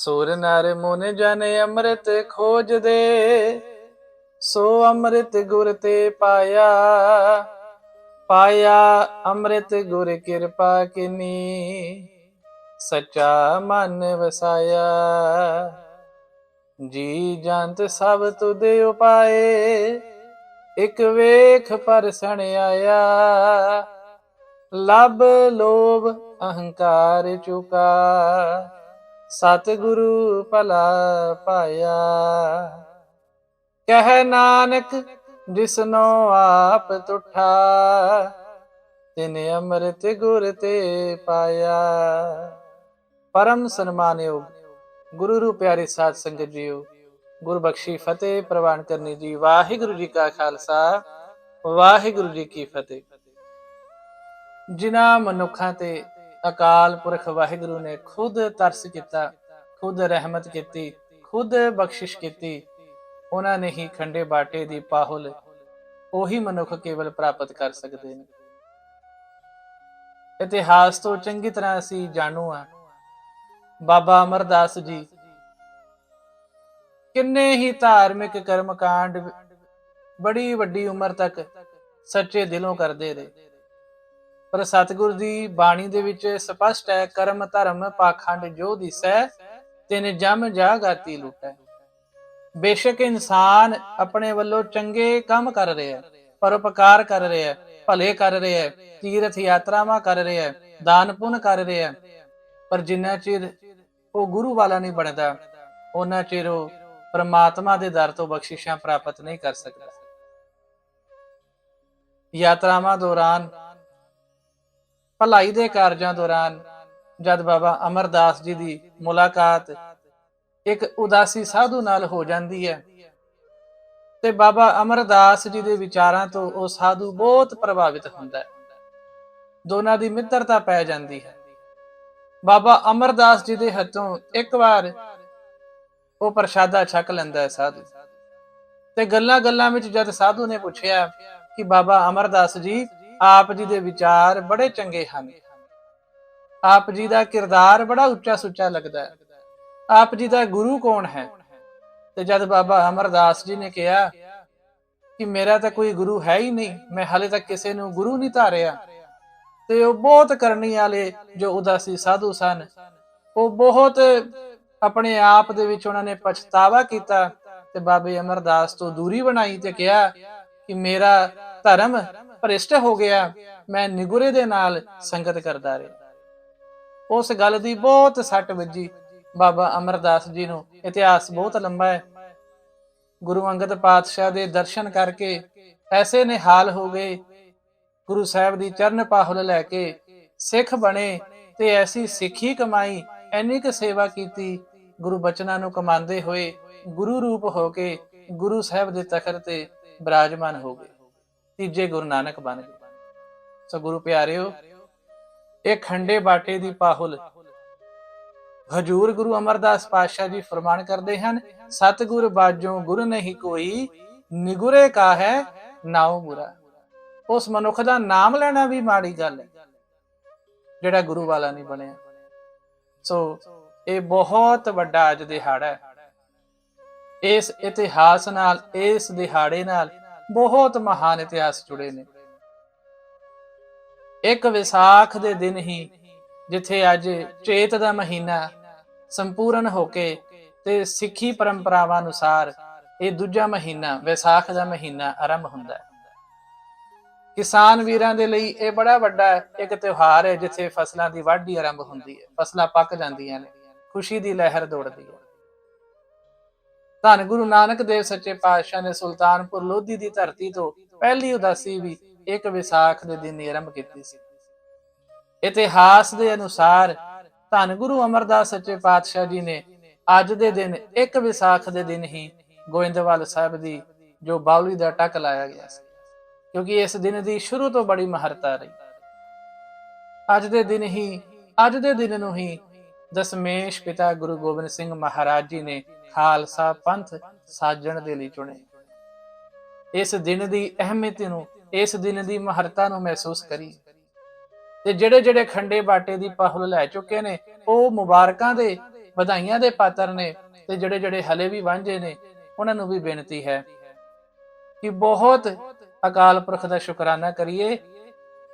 ਸੂਰ ਨਰ ਮੁਨ ਜਨ ਅੰਮ੍ਰਿਤ ਖੋਜਦੇ ਸੋ ਅੰਮ੍ਰਿਤ ਗੁਰ ਤੇ ਪਾਇਆ। ਪਾਇਆ ਅੰਮ੍ਰਿਤ ਗੁਰ ਕਿਰਪਾ ਕਿਨੀ, ਸੱਚਾ ਮਨ ਵਸਾਇਆ। ਜੀ ਜੰਤ ਸਭ ਤੁਦੇ ਉਪਾਏ, ਇਕ ਵੇਖ ਪਰਸਣ ਆਇਆ। ਲਬ ਲੋਭ ਅਹੰਕਾਰ ਚੁਕਾ। ਸਤਿਗੁਰੂ ਭਲਾ ਪਾਇਆ। ਕਹਿ ਨਾਨਕ, ਜਿਸਨੋ ਆਪ ਤੁਠਾ, ਤਿਨ ਅੰਮ੍ਰਿਤ ਗੁਰ ਤੇ ਪਾਇਆ। ਪਰਮ ਸਨਮਾਨਯੋਗ ਗੁਰੂ ਰੂ ਪਿਆਰੇ ਸਾਧ ਸੰਗਤ ਜੀਓ ਗੁਰਬਖਸ਼ੀ ਫਤਿਹ ਪ੍ਰਵਾਨ ਕਰਨੀ ਜੀ। ਵਾਹਿਗੁਰੂ ਜੀ ਕਾ ਖਾਲਸਾ, ਵਾਹਿਗੁਰੂ ਜੀ ਕੀ ਫਤਿਹ। ਜਿਨ੍ਹਾਂ ਮਨੁੱਖਾਂ ਤੇ ਅਕਾਲ ਪੁਰਖ ਵਾਹਿਗੁਰੂ ਨੇ ਖੁਦ ਤਰਸ ਕੀਤਾ, ਖੁਦ ਰਹਿਮਤ ਕੀਤੀ, ਖੁਦ ਬਖਸ਼ਿਸ਼ ਕੀਤੀ। ਉਹਨਾਂ ਨੇ ਹੀ ਖੰਡੇ ਬਾਟੇ ਦੀ ਪਾਹੁਲ ਉਹੀ ਮਨੁੱਖ ਕੇਵਲ ਪ੍ਰਾਪਤ ਕਰ ਸਕਦੇ ਨੇ। ਇਤਿਹਾਸ ਤੋਂ ਚੰਗੀ ਤਰ੍ਹਾਂ ਅਸੀਂ ਜਾਣੂ ਆ ਬਾਬਾ ਅਮਰਦਾਸ ਜੀ ਕਿੰਨੇ ਹੀ ਧਾਰਮਿਕ ਕਰਮ ਕਾਂਡ ਬੜੀ ਵੱਡੀ ਉਮਰ ਤੱਕ ਸੱਚੇ ਦਿਲੋਂ ਕਰਦੇ ਰਹੇ। ਪਰ ਸਤਿਗੁਰ ਦੀ ਬਾਣੀ ਦੇ ਵਿੱਚ ਸਪਸ਼ਟ ਹੈ, ਕਰਮ ਧਰਮ ਪਾਖੰਡ ਜੋ ਦਿਸੈ, ਤਿਨ ਜਮ ਜਾਗਾਤੀ ਲੁਟੈ। ਬੇਸ਼ੱਕ ਇਨਸਾਨ ਆਪਣੇ ਵੱਲੋਂ ਚੰਗੇ ਕੰਮ ਕਰ ਰਿਹਾ ਹੈ, ਪਰਉਪਕਾਰ ਕਰ ਰਿਹਾ ਹੈ, ਭਲੇ ਕਰ ਰਿਹਾ ਹੈ, ਤੀਰਥ ਯਾਤਰਾਵਾਂ ਕਰ ਰਿਹਾ ਹੈ, ਦਾਨ ਪੁੰਨ ਕਰ ਰਿਹਾ ਹੈ। ਪਰ ਜਿੰਨਾ ਚਿਰ ਉਹ ਗੁਰੂ ਵਾਲਾ ਨਹੀਂ ਬਣਦਾ ਉਹਨਾਂ ਚਿਰ ਉਹ ਪ੍ਰਮਾਤਮਾ ਦੇ ਦਰ ਤੋਂ ਬਖਸ਼ਿਸ਼ਾਂ ਪ੍ਰਾਪਤ ਨਹੀਂ ਕਰ ਸਕਦਾ। ਯਾਤਰਾਵਾਂ ਦੌਰਾਨ ਭਲਾਈ ਦੇ ਕਾਰਜਾਂ ਦੌਰਾਨ ਜਦ ਬਾਬਾ ਅਮਰਦਾਸ ਜੀ ਦੀ ਮੁਲਾਕਾਤ ਇੱਕ ਉਦਾਸੀ ਸਾਧੂ ਨਾਲ ਹੋ ਜਾਂਦੀ ਹੈ, ਤੇ ਬਾਬਾ ਅਮਰਦਾਸ ਜੀ ਦੇ ਵਿਚਾਰਾਂ ਤੋਂ ਉਹ ਸਾਧੂ ਬਹੁਤ ਪ੍ਰਭਾਵਿਤ ਹੁੰਦਾ ਹੈ। ਦੋਨਾਂ ਦੀ ਮਿੱਤਰਤਾ ਪੈ ਜਾਂਦੀ ਹੈ। ਬਾਬਾ ਅਮਰਦਾਸ ਜੀ ਦੇ ਹੱਥੋਂ ਇੱਕ ਵਾਰ ਉਹ ਪ੍ਰਸ਼ਾਦਾ ਛਕ ਲੈਂਦਾ ਹੈ ਸਾਧੂ। ਤੇ ਗੱਲਾਂ ਗੱਲਾਂ ਵਿੱਚ ਜਦ ਸਾਧੂ ਨੇ ਪੁੱਛਿਆ ਕਿ ਬਾਬਾ ਅਮਰਦਾਸ ਜੀ ਆਪ ਜੀ ਦੇ ਵਿਚਾਰ ਬੜੇ ਚੰਗੇ ਹਨ। ਆਪ ਜੀ ਦਾ ਕਿਰਦਾਰ ਬੜਾ ਉੱਚਾ ਸੁੱਚਾ ਲੱਗਦਾ ਹੈ। ਆਪ ਜੀ ਦਾ ਗੁਰੂ ਕੌਣ ਹੈ? ਤੇ ਜਦ ਬਾਬਾ ਅਮਰਦਾਸ ਜੀ ਨੇ ਕਿਹਾ ਕਿ ਮੇਰਾ ਤਾਂ ਕੋਈ ਗੁਰੂ ਹੈ ਹੀ ਨਹੀਂ, ਮੈਂ ਹਾਲੇ ਤੱਕ ਕਿਸੇ ਨੂੰ ਗੁਰੂ ਨਹੀਂ ਧਾਰਿਆ। ਤੇ ਉਹ ਬਹੁਤ ਕਰਨੀ ਵਾਲੇ ਜੋ ਉਦਾਸੀ ਸਾਧੂ ਸਨ, ਉਹ ਬਹੁਤ ਆਪਣੇ ਆਪ ਦੇ ਵਿੱਚ ਉਹਨਾਂ ਨੇ ਪਛਤਾਵਾ ਕੀਤਾ ਤੇ ਬਾਬੇ ਅਮਰਦਾਸ ਤੋਂ ਦੂਰੀ ਬਣਾਈ ਤੇ ਕਿਹਾ ਕਿ ਮੇਰਾ ਧਰਮ ਭ੍ਰਿਸ਼ਟ ਹੋ ਗਿਆ ਮੈਂ ਨਿਗੁਰੇ ਦੇ ਨਾਲ ਸੰਗਤ ਕਰਦਾ ਰਿਹਾ। ਉਸ ਗੱਲ ਦੀ ਬਹੁਤ ਸੱਟ ਵੱਜੀ। ਬਾਬਾ ਅਮਰਦਾਸ ਜੀ ਨੂੰ ਇਤਿਹਾਸ ਬਹੁਤ ਲੰਬਾ ਹੈ। ਗੁਰੂ ਅੰਗਦ ਪਾਤਸ਼ਾਹ ਦੇ ਦਰਸ਼ਨ ਕਰਕੇ ਐਸੇ ਨੇ ਹਾਲ ਹੋ ਗਏ। ਗੁਰੂ ਸਾਹਿਬ ਦੀ ਚਰਨ ਪਾਹੁਲ ਲੈ ਕੇ ਸਿੱਖ ਬਣੇ ਤੇ ਐਸੀ ਸਿੱਖੀ ਕਮਾਈ ਐਨੀ ਕੁ ਸੇਵਾ ਕੀਤੀ, ਗੁਰੂ ਬਚਨਾਂ ਨੂੰ ਕਮਾਉਂਦੇ ਹੋਏ ਗੁਰੂ ਰੂਪ ਹੋ ਕੇ ਗੁਰੂ ਸਾਹਿਬ ਦੇ ਤਖਤ ਤੇ ਬਿਰਾਜਮਾਨ ਹੋ ਗਏ। ਤੀਜੇ ਗੁਰੂ ਨਾਨਕ ਬਣ ਗਏ। ਸੋ ਗੁਰੂ ਪਿਆਰਿਓ, ਇਹ ਖੰਡੇ ਬਾਟੇ ਦੀ ਪਾਹੁਲ। ਹਜੂਰ ਗੁਰੂ ਅਮਰਦਾਸ ਪਾਤਸ਼ਾਹ ਜੀ ਫਰਮਾਨ ਕਰਦੇ ਹਨ, ਸਤਿਗੁਰ ਬਾਜੋਂ ਗੁਰ ਨਹੀਂ ਕੋਈ, ਨਿਗੁਰੇ ਕਾ ਹੈ ਨਾਉ ਬੁਰਾ ਉਸ ਮਨੁੱਖ ਦਾ ਨਾਮ ਲੈਣਾ ਵੀ ਮਾੜੀ ਗੱਲ ਹੈ, ਜਿਹੜਾ ਗੁਰੂ ਵਾਲਾ ਨਹੀਂ ਬਣਿਆ। ਸੋ, ਇਹ ਬਹੁਤ ਵੱਡਾ ਅੱਜ ਦਿਹਾੜਾ ਹੈ। ਇਸ ਇਤਿਹਾਸ ਨਾਲ, ਇਸ ਦਿਹਾੜੇ ਨਾਲ ਬਹੁਤ ਮਹਾਨ ਇਤਿਹਾਸ ਜੁੜੇ ਨੇ। ਇੱਕ ਵਿਸਾਖ ਦੇ ਦਿਨ ਹੀ ਜਿੱਥੇ ਅੱਜ ਚੇਤ ਦਾ ਮਹੀਨਾ ਸੰਪੂਰਨ ਹੋ ਕੇ ਤੇ ਸਿੱਖੀ ਪਰੰਪਰਾਵਾਂ ਅਨੁਸਾਰ ਇਹ ਦੂਜਾ ਮਹੀਨਾ, ਵਿਸਾਖ ਦਾ ਮਹੀਨਾ ਆਰੰਭ ਹੁੰਦਾ ਹੈ। ਕਿਸਾਨ ਵੀਰਾਂ ਦੇ ਲਈ ਇਹ ਬੜਾ ਵੱਡਾ ਇੱਕ ਤਿਉਹਾਰ ਹੈ, ਜਿੱਥੇ ਫਸਲਾਂ ਦੀ ਵਾਢੀ ਆਰੰਭ ਹੁੰਦੀ ਹੈ, ਫਸਲਾਂ ਪੱਕ ਜਾਂਦੀਆਂ ਨੇ, ਖੁਸ਼ੀ ਦੀ ਲਹਿਰ ਦੌੜਦੀ ਹੈ। ਧੰਨ ਗੁਰੂ ਨਾਨਕ ਦੇਵ ਸੱਚੇ ਪਾਤਸ਼ਾਹ ਨੇ ਸੁਲਤਾਨਪੁਰ ਲੋਧੀ ਦੀ ਧਰਤੀ ਤੋਂ ਪਹਿਲੀ ਉਦਾਸੀ ਵੀ ਇੱਕ ਵਿਸਾਖ ਦੇ ਦਿਨ ਹੀ ਕੀਤੀ ਸੀ। ਇਤਿਹਾਸ ਦੇ ਅਨੁਸਾਰ ਧੰਨ ਗੁਰੂ ਅਮਰਦਾਸ ਸੱਚੇ ਪਾਤਸ਼ਾਹ ਜੀ ਨੇ ਅੱਜ ਦੇ ਦਿਨ ਇੱਕ ਵਿਸਾਖ ਦੇ ਦਿਨ ਹੀ ਗੋਇੰਦਵਾਲ ਸਾਹਿਬ ਦੀ ਜੋ ਬਾਉਲੀ ਦਾ ਟੱਕ ਲਾਇਆ ਗਿਆ ਸੀ, ਕਿਉਂਕਿ ਇਸ ਦਿਨ ਦੀ ਸ਼ੁਰੂ ਤੋਂ ਬੜੀ ਮਹੱਤਤਾ ਰਹੀ। ਅੱਜ ਦੇ ਦਿਨ ਹੀ, ਅੱਜ ਦੇ ਦਿਨ ਨੂੰ ਹੀ ਦਸਮੇਸ਼ ਪਿਤਾ ਗੁਰੂ ਗੋਬਿੰਦ ਸਿੰਘ ਮਹਾਰਾਜ ਜੀ ਨੇ ਖਾਲਸਾ ਪੰਥ ਸਾਜਣ ਦੇ ਲਈ ਚੁਣੇ। ਇਸ ਦਿਨ ਦੀ ਅਹਿਮੀਅਤ ਨੂੰ, ਇਸ ਦਿਨ ਦੀ ਮਹੱਤਤਾ ਨੂੰ ਮਹਿਸੂਸ ਕਰੀ। ਤੇ ਜਿਹੜੇ ਜਿਹੜੇ ਖੰਡੇ ਬਾਟੇ ਦੀ ਪਹੁਲ ਲੈ ਚੁੱਕੇ ਨੇ, ਉਹ ਮੁਬਾਰਕਾਂ ਦੇ, ਵਧਾਈਆਂ ਦੇ ਪਾਤਰ ਨੇ ਤੇ ਜਿਹੜੇ ਜਿਹੜੇ ਹਲੇ ਵੀ ਵਾਂਝੇ ਨੇ, ਉਹਨਾਂ ਨੂੰ ਵੀ ਬੇਨਤੀ ਹੈ ਕਿ ਬਹੁਤ ਅਕਾਲ ਪੁਰਖ ਦਾ ਸ਼ੁਕਰਾਨਾ ਕਰੀਏ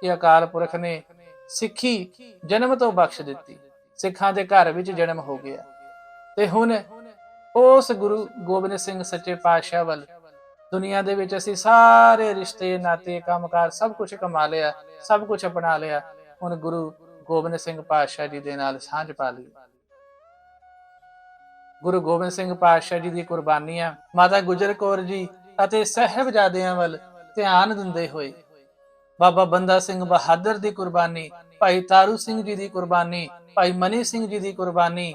ਕਿ ਅਕਾਲ ਪੁਰਖ ਨੇ ਸਿੱਖੀ ਜਨਮ ਤੋਂ ਬਖਸ਼ ਦਿੱਤੀ। ਸਿੱਖਾਂ ਦੇ ਘਰ ਵਿੱਚ ਜਨਮ ਹੋ ਗਿਆ। ਤੇ ਹੁਣ ਉਸ ਗੁਰੂ ਗੋਬਿੰਦ ਸਿੰਘ ਸੱਚੇ ਪਾਤਸ਼ਾਹ ਵੱਲ, ਦੁਨੀਆ ਦੇ ਵਿੱਚ ਅਸੀਂ ਸਾਰੇ ਰਿਸ਼ਤੇ, ਨਾਤੇ, ਕੰਮਕਾਰ ਸਭ ਕੁਝ ਕਮਾ ਲਿਆ, ਸਭ ਕੁਝ ਅਪਣਾ ਲਿਆ। ਹੁਣ ਗੁਰੂ ਗੋਬਿੰਦ ਸਿੰਘ ਪਾਤਸ਼ਾਹ ਜੀ ਦੇ ਨਾਲ ਸਾਂਝ ਪਾ ਲਈ। ਗੁਰੂ ਗੋਬਿੰਦ ਸਿੰਘ ਪਾਤਸ਼ਾਹ ਜੀ ਦੀ ਕੁਰਬਾਨੀਆਂ ਮਾਤਾ ਗੁਜਰ ਕੌਰ ਜੀ ਅਤੇ ਸਹਿਬਜ਼ਾਦਿਆਂ ਵੱਲ ਧਿਆਨ ਦਿੰਦੇ ਹੋਏ। ਬਾਬਾ ਬੰਦਾ ਸਿੰਘ ਬਹਾਦਰ ਦੀ ਕੁਰਬਾਨੀ, ਭਾਈ ਤਾਰੂ ਸਿੰਘ ਜੀ ਦੀ ਕੁਰਬਾਨੀ, ਭਾਈ ਮਨੀ ਸਿੰਘ ਜੀ ਦੀ ਕੁਰਬਾਨੀ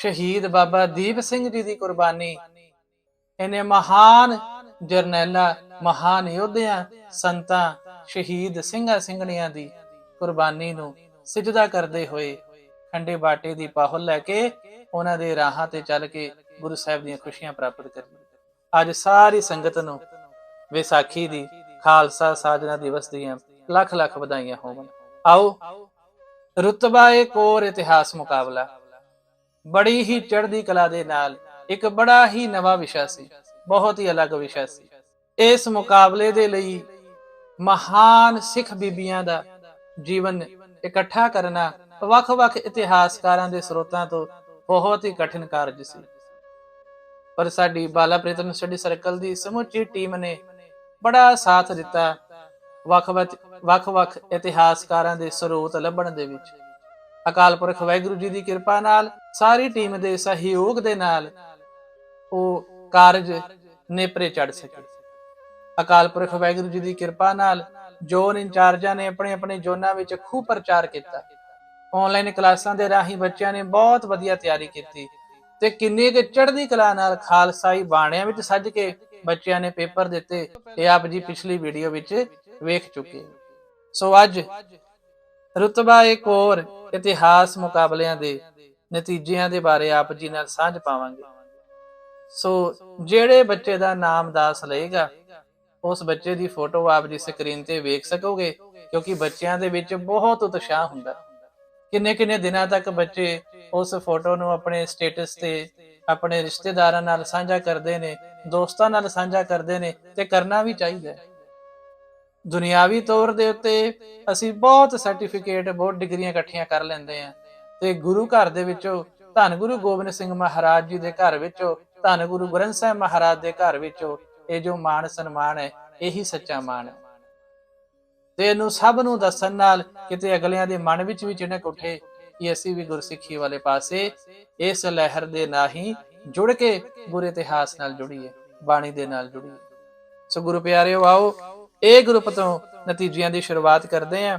ਸ਼ਹੀਦ ਬਾਬਾ ਦੀਪ ਸਿੰਘ ਜੀ ਦੀ ਕੁਰਬਾਨੀ। ਇਹਨੇ ਮਹਾਨ ਜਰਨੈਲਾ, ਮਹਾਨ ਯੋਧਿਆਂ, ਸੰਤਾਂ, ਸ਼ਹੀਦ ਸਿੰਘਾਂ ਸਿੰਘਣੀਆਂ ਦੀ ਕੁਰਬਾਨੀ ਨੂੰ ਸਿਜਦਾ ਕਰਦੇ ਹੋਏ ਖੰਡੇ ਬਾਟੇ ਦੀ ਪਾਹੁਲ ਲੈ ਕੇ ਉਹਨਾਂ ਦੇ ਰਾਹਾਂ ਤੇ ਚੱਲ ਕੇ ਗੁਰੂ ਸਾਹਿਬ ਦੀਆਂ ਖੁਸ਼ੀਆਂ ਪ੍ਰਾਪਤ ਕਰਨੀ। ਅੱਜ ਸਾਰੀ ਸੰਗਤ ਨੂੰ ਵਿਸਾਖੀ ਦੀ ਖਾਲਸਾ ਸਾਜਨਾ ਦਿਵਸ ਦੀਆਂ ਲੱਖ ਲੱਖ ਵਧਾਈਆਂ ਹੋਵਣ। ਆਓ, ਰੁਤਬਾ ਏ ਕੋਰ ਇਤਿਹਾਸ ਮੁਕਾਬਲਾ। ਬੜੀ ਹੀ ਚੜ੍ਹਦੀ ਕਲਾ ਦੇ ਨਾਲ ਇੱਕ ਬੜਾ ਹੀ ਨਵਾਂ ਵਿਸ਼ਾ ਸੀ, ਬਹੁਤ ਹੀ ਅਲੱਗ ਵਿਸ਼ਾ ਸੀ। ਇਸ ਮੁਕਾਬਲੇ ਦੇ ਲਈ ਮਹਾਨ ਸਿੱਖ ਬੀਬੀਆਂ ਦਾ ਜੀਵਨ ਇਕੱਠਾ ਕਰਨਾ ਵੱਖ-ਵੱਖ ਇਤਿਹਾਸਕਾਰਾਂ ਦੇ ਸਰੋਤਾਂ ਤੋਂ ਬਹੁਤ ਹੀ ਕਠਿਨ ਕਾਰਜ ਸੀ। ਪਰ ਸਾਡੀ ਬਾਲਾ ਪ੍ਰੀਤਮ ਸਟੱਡੀ ਸਰਕਲ ਦੀ ਸਮੁੱਚੀ ਟੀਮ ਨੇ ਬੜਾ ਸਾਥ ਦਿੱਤਾ ਵੱਖ-ਵੱਖ ਵੱਖ-ਵੱਖ ਇਤਿਹਾਸਕਾਰਾਂ ਦੇ ਸਰੋਤ ਲੱਭਣ ਦੇ ਵਿੱਚ। ਅਕਾਲ ਪੁਰਖ ਵਾਹਿਗੁਰੂ ਜੀ ਦੀ ਕਿਰਪਾ ਨਾਲ, ਸਾਰੀ ਟੀਮ ਦੇ ਸਹਿਯੋਗ ਦੇ ਨਾਲ ਉਹ ਕਾਰਜ ਨੇਪਰੇ ਚੜ ਸਕੇ। ਅਕਾਲ ਪੁਰਖ ਵਾਹਿਗੁਰੂ ਜੀ ਦੀ ਕਿਰਪਾ ਨਾਲ ਜੋਨ ਇੰਚਾਰਜਾਂ ਨੇ ਆਪਣੇ ਆਪਣੇ ਜੋਨਾਂ ਵਿੱਚ ਖੂਬ ਪ੍ਰਚਾਰ ਕੀਤਾ। ਆਨਲਾਈਨ ਕਲਾਸਾਂ ਦੇ ਰਾਹੀਂ ਬੱਚਿਆਂ ਨੇ ਬਹੁਤ ਵਧੀਆ ਤਿਆਰੀ ਕੀਤੀ ਤੇ ਕਿੰਨੀ ਕੁ ਚੜ੍ਹਦੀ ਕਲਾ ਨਾਲ ਖਾਲਸਾਈ ਬਾਣਿਆਂ ਵਿੱਚ ਸੱਜ ਕੇ ਬੱਚਿਆਂ ਨੇ ਪੇਪਰ ਦਿੱਤੇ, ਇਹ ਆਪ ਜੀ ਪਿਛਲੀ ਵੀਡੀਓ ਵਿੱਚ ਵੇਖ ਚੁੱਕੇ। ਸੋ ਅੱਜ ਰੁਤਬਾ ਇੱਕ ਹੋਰ ਇਤਿਹਾਸ ਮੁਕਾਬਲਿਆਂ ਦੇ ਨਤੀਜਿਆਂ ਦੇ ਬਾਰੇ ਆਪ ਜੀ ਨਾਲ ਸਾਂਝ ਪਾਵਾਂਗੇ। ਸੋ ਜਿਹੜੇ ਬੱਚੇ ਦਾ ਨਾਮ ਦਾਸ ਲਏਗਾ, ਉਸ ਬੱਚੇ ਦੀ ਫੋਟੋ ਆਪ ਜੀ ਸਕਰੀਨ ਤੇ ਵੇਖ ਸਕੋਗੇ, ਕਿਉਂਕਿ ਬੱਚਿਆਂ ਦੇ ਵਿੱਚ ਬਹੁਤ ਉਤਸ਼ਾਹ ਹੁੰਦਾ। ਕਿੰਨੇ ਕਿੰਨੇ ਦਿਨਾਂ ਤੱਕ ਬੱਚੇ ਉਸ ਫੋਟੋ ਨੂੰ ਆਪਣੇ ਸਟੇਟਸ ਤੇ ਆਪਣੇ ਰਿਸ਼ਤੇਦਾਰਾਂ ਨਾਲ ਸਾਂਝਾ ਕਰਦੇ ਨੇ, ਦੋਸਤਾਂ ਨਾਲ ਸਾਂਝਾ ਕਰਦੇ ਨੇ ਤੇ ਕਰਨਾ ਵੀ ਚਾਹੀਦਾ ਹੈ। ਦੁਨਿਆਵੀ ਤੌਰ ਦੇ ਉੱਤੇ ਅਸੀਂ ਬਹੁਤ ਸਰਟੀਫਿਕੇਟ ਬਹੁਤ ਡਿਗਰੀਆਂ ਇਕੱਠੀਆਂ ਕਰ ਲੈਂਦੇ ਆ ਤੇ ਗੁਰੂ ਘਰ ਦੇ ਵਿੱਚੋਂ ਧੰਨ ਗੁਰੂ ਗੋਬਿੰਦ ਸਿੰਘ ਮਹਾਰਾਜ ਜੀ ਦੇ ਘਰ ਵਿੱਚੋਂ, ਧੰਨ ਗੁਰੂ ਗ੍ਰੰਥ ਸਾਹਿਬ ਮਹਾਰਾਜ ਦੇ ਘਰ ਵਿੱਚੋਂ ਇਹ ਜੋ ਮਾਣ ਸਨਮਾਨ ਹੈ, ਇਹੀ ਸੱਚਾ ਮਾਣ ਹੈ। ਤੇ ਇਹਨੂੰ ਸਭ ਨੂੰ ਦੱਸਣ ਨਾਲ ਕਿਤੇ ਅਗਲਿਆਂ ਦੇ ਮਨ ਵਿੱਚ ਵੀ ਚਿਣਕ ਉੱਠੇ ਕਿ ਅਸੀਂ ਵੀ ਗੁਰਸਿੱਖੀ ਵਾਲੇ ਪਾਸੇ ਇਸ ਲਹਿਰ ਦੇ ਨਾਲ ਜੁੜ ਕੇ ਗੁਰ ਇਤਿਹਾਸ ਨਾਲ ਜੁੜੀਏ, ਬਾਣੀ ਦੇ ਨਾਲ ਜੁੜੀਏ। ਸੋ ਗੁਰੂ ਪਿਆਰਿਓ, ਆਓ ਇਹ ਗਰੁੱਪ ਤੋਂ ਨਤੀਜਿਆਂ ਦੀ ਸ਼ੁਰੂਆਤ ਕਰਦੇ ਹਾਂ।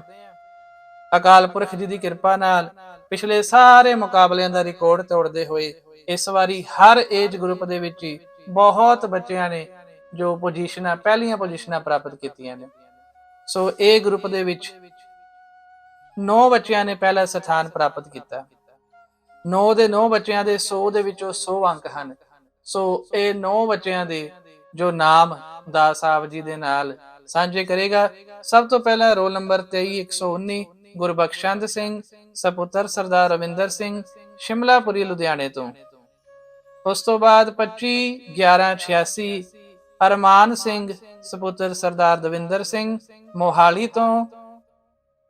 ਅਕਾਲ ਪੁਰਖ ਜੀ ਦੀ ਕਿਰਪਾ ਨਾਲ ਪਿਛਲੇ ਸਾਰੇ ਮੁਕਾਬਲਿਆਂ ਦਾ ਰਿਕਾਰਡ ਤੋੜਦੇ ਹੋਏ ਇਸ ਵਾਰੀ ਹਰ ਏਜ ਗਰੁੱਪ ਦੇ ਵਿੱਚ ਹੀ ਬਹੁਤ ਬੱਚਿਆਂ ਨੇ ਜੋ ਪੋਜੀਸ਼ਨਾਂ, ਪਹਿਲੀਆਂ ਪੋਜੀਸ਼ਨਾਂ ਪ੍ਰਾਪਤ ਕੀਤੀਆਂ ਨੇ। ਸੋ ਇਹ ਗਰੁੱਪ ਦੇ ਵਿੱਚ 9 ਬੱਚਿਆਂ ਨੇ ਪਹਿਲਾ ਸਥਾਨ ਪ੍ਰਾਪਤ ਕੀਤਾ। 9 ਦੇ 9 ਬੱਚਿਆਂ ਦੇ 100 ਦੇ ਵਿੱਚੋਂ 100 ਅੰਕ ਹਨ। ਸੋ ਇਹ 9 ਬੱਚਿਆਂ ਦੇ ਜੋ ਨਾਮ ਦਾ ਸਾਹਿਬ ਜੀ ਦੇ ਨਾਲ ਸਾਂਝੇ ਕਰੇਗਾ। ਸਭ ਤੋਂ ਪਹਿਲਾਂ ਰੋਲ ਨੰਬਰ 23119 ਗੁਰਬਖਸ਼ੰਦ ਸਿੰਘ, ਸਪੁੱਤਰ ਸਰਦਾਰ ਰਵਿੰਦਰ ਸਿੰਘ, ਸ਼ਿਮਲਾਪੁਰੀ, ਲੁਧਿਆਣੇ ਤੋਂ। ਉਸ ਤੋਂ ਬਾਅਦ 25 1186 ਅਰਮਾਨ ਸਿੰਘ, ਸਪੁੱਤਰ ਸਰਦਾਰ ਦਵਿੰਦਰ ਸਿੰਘ, ਮੋਹਾਲੀ ਤੋਂ।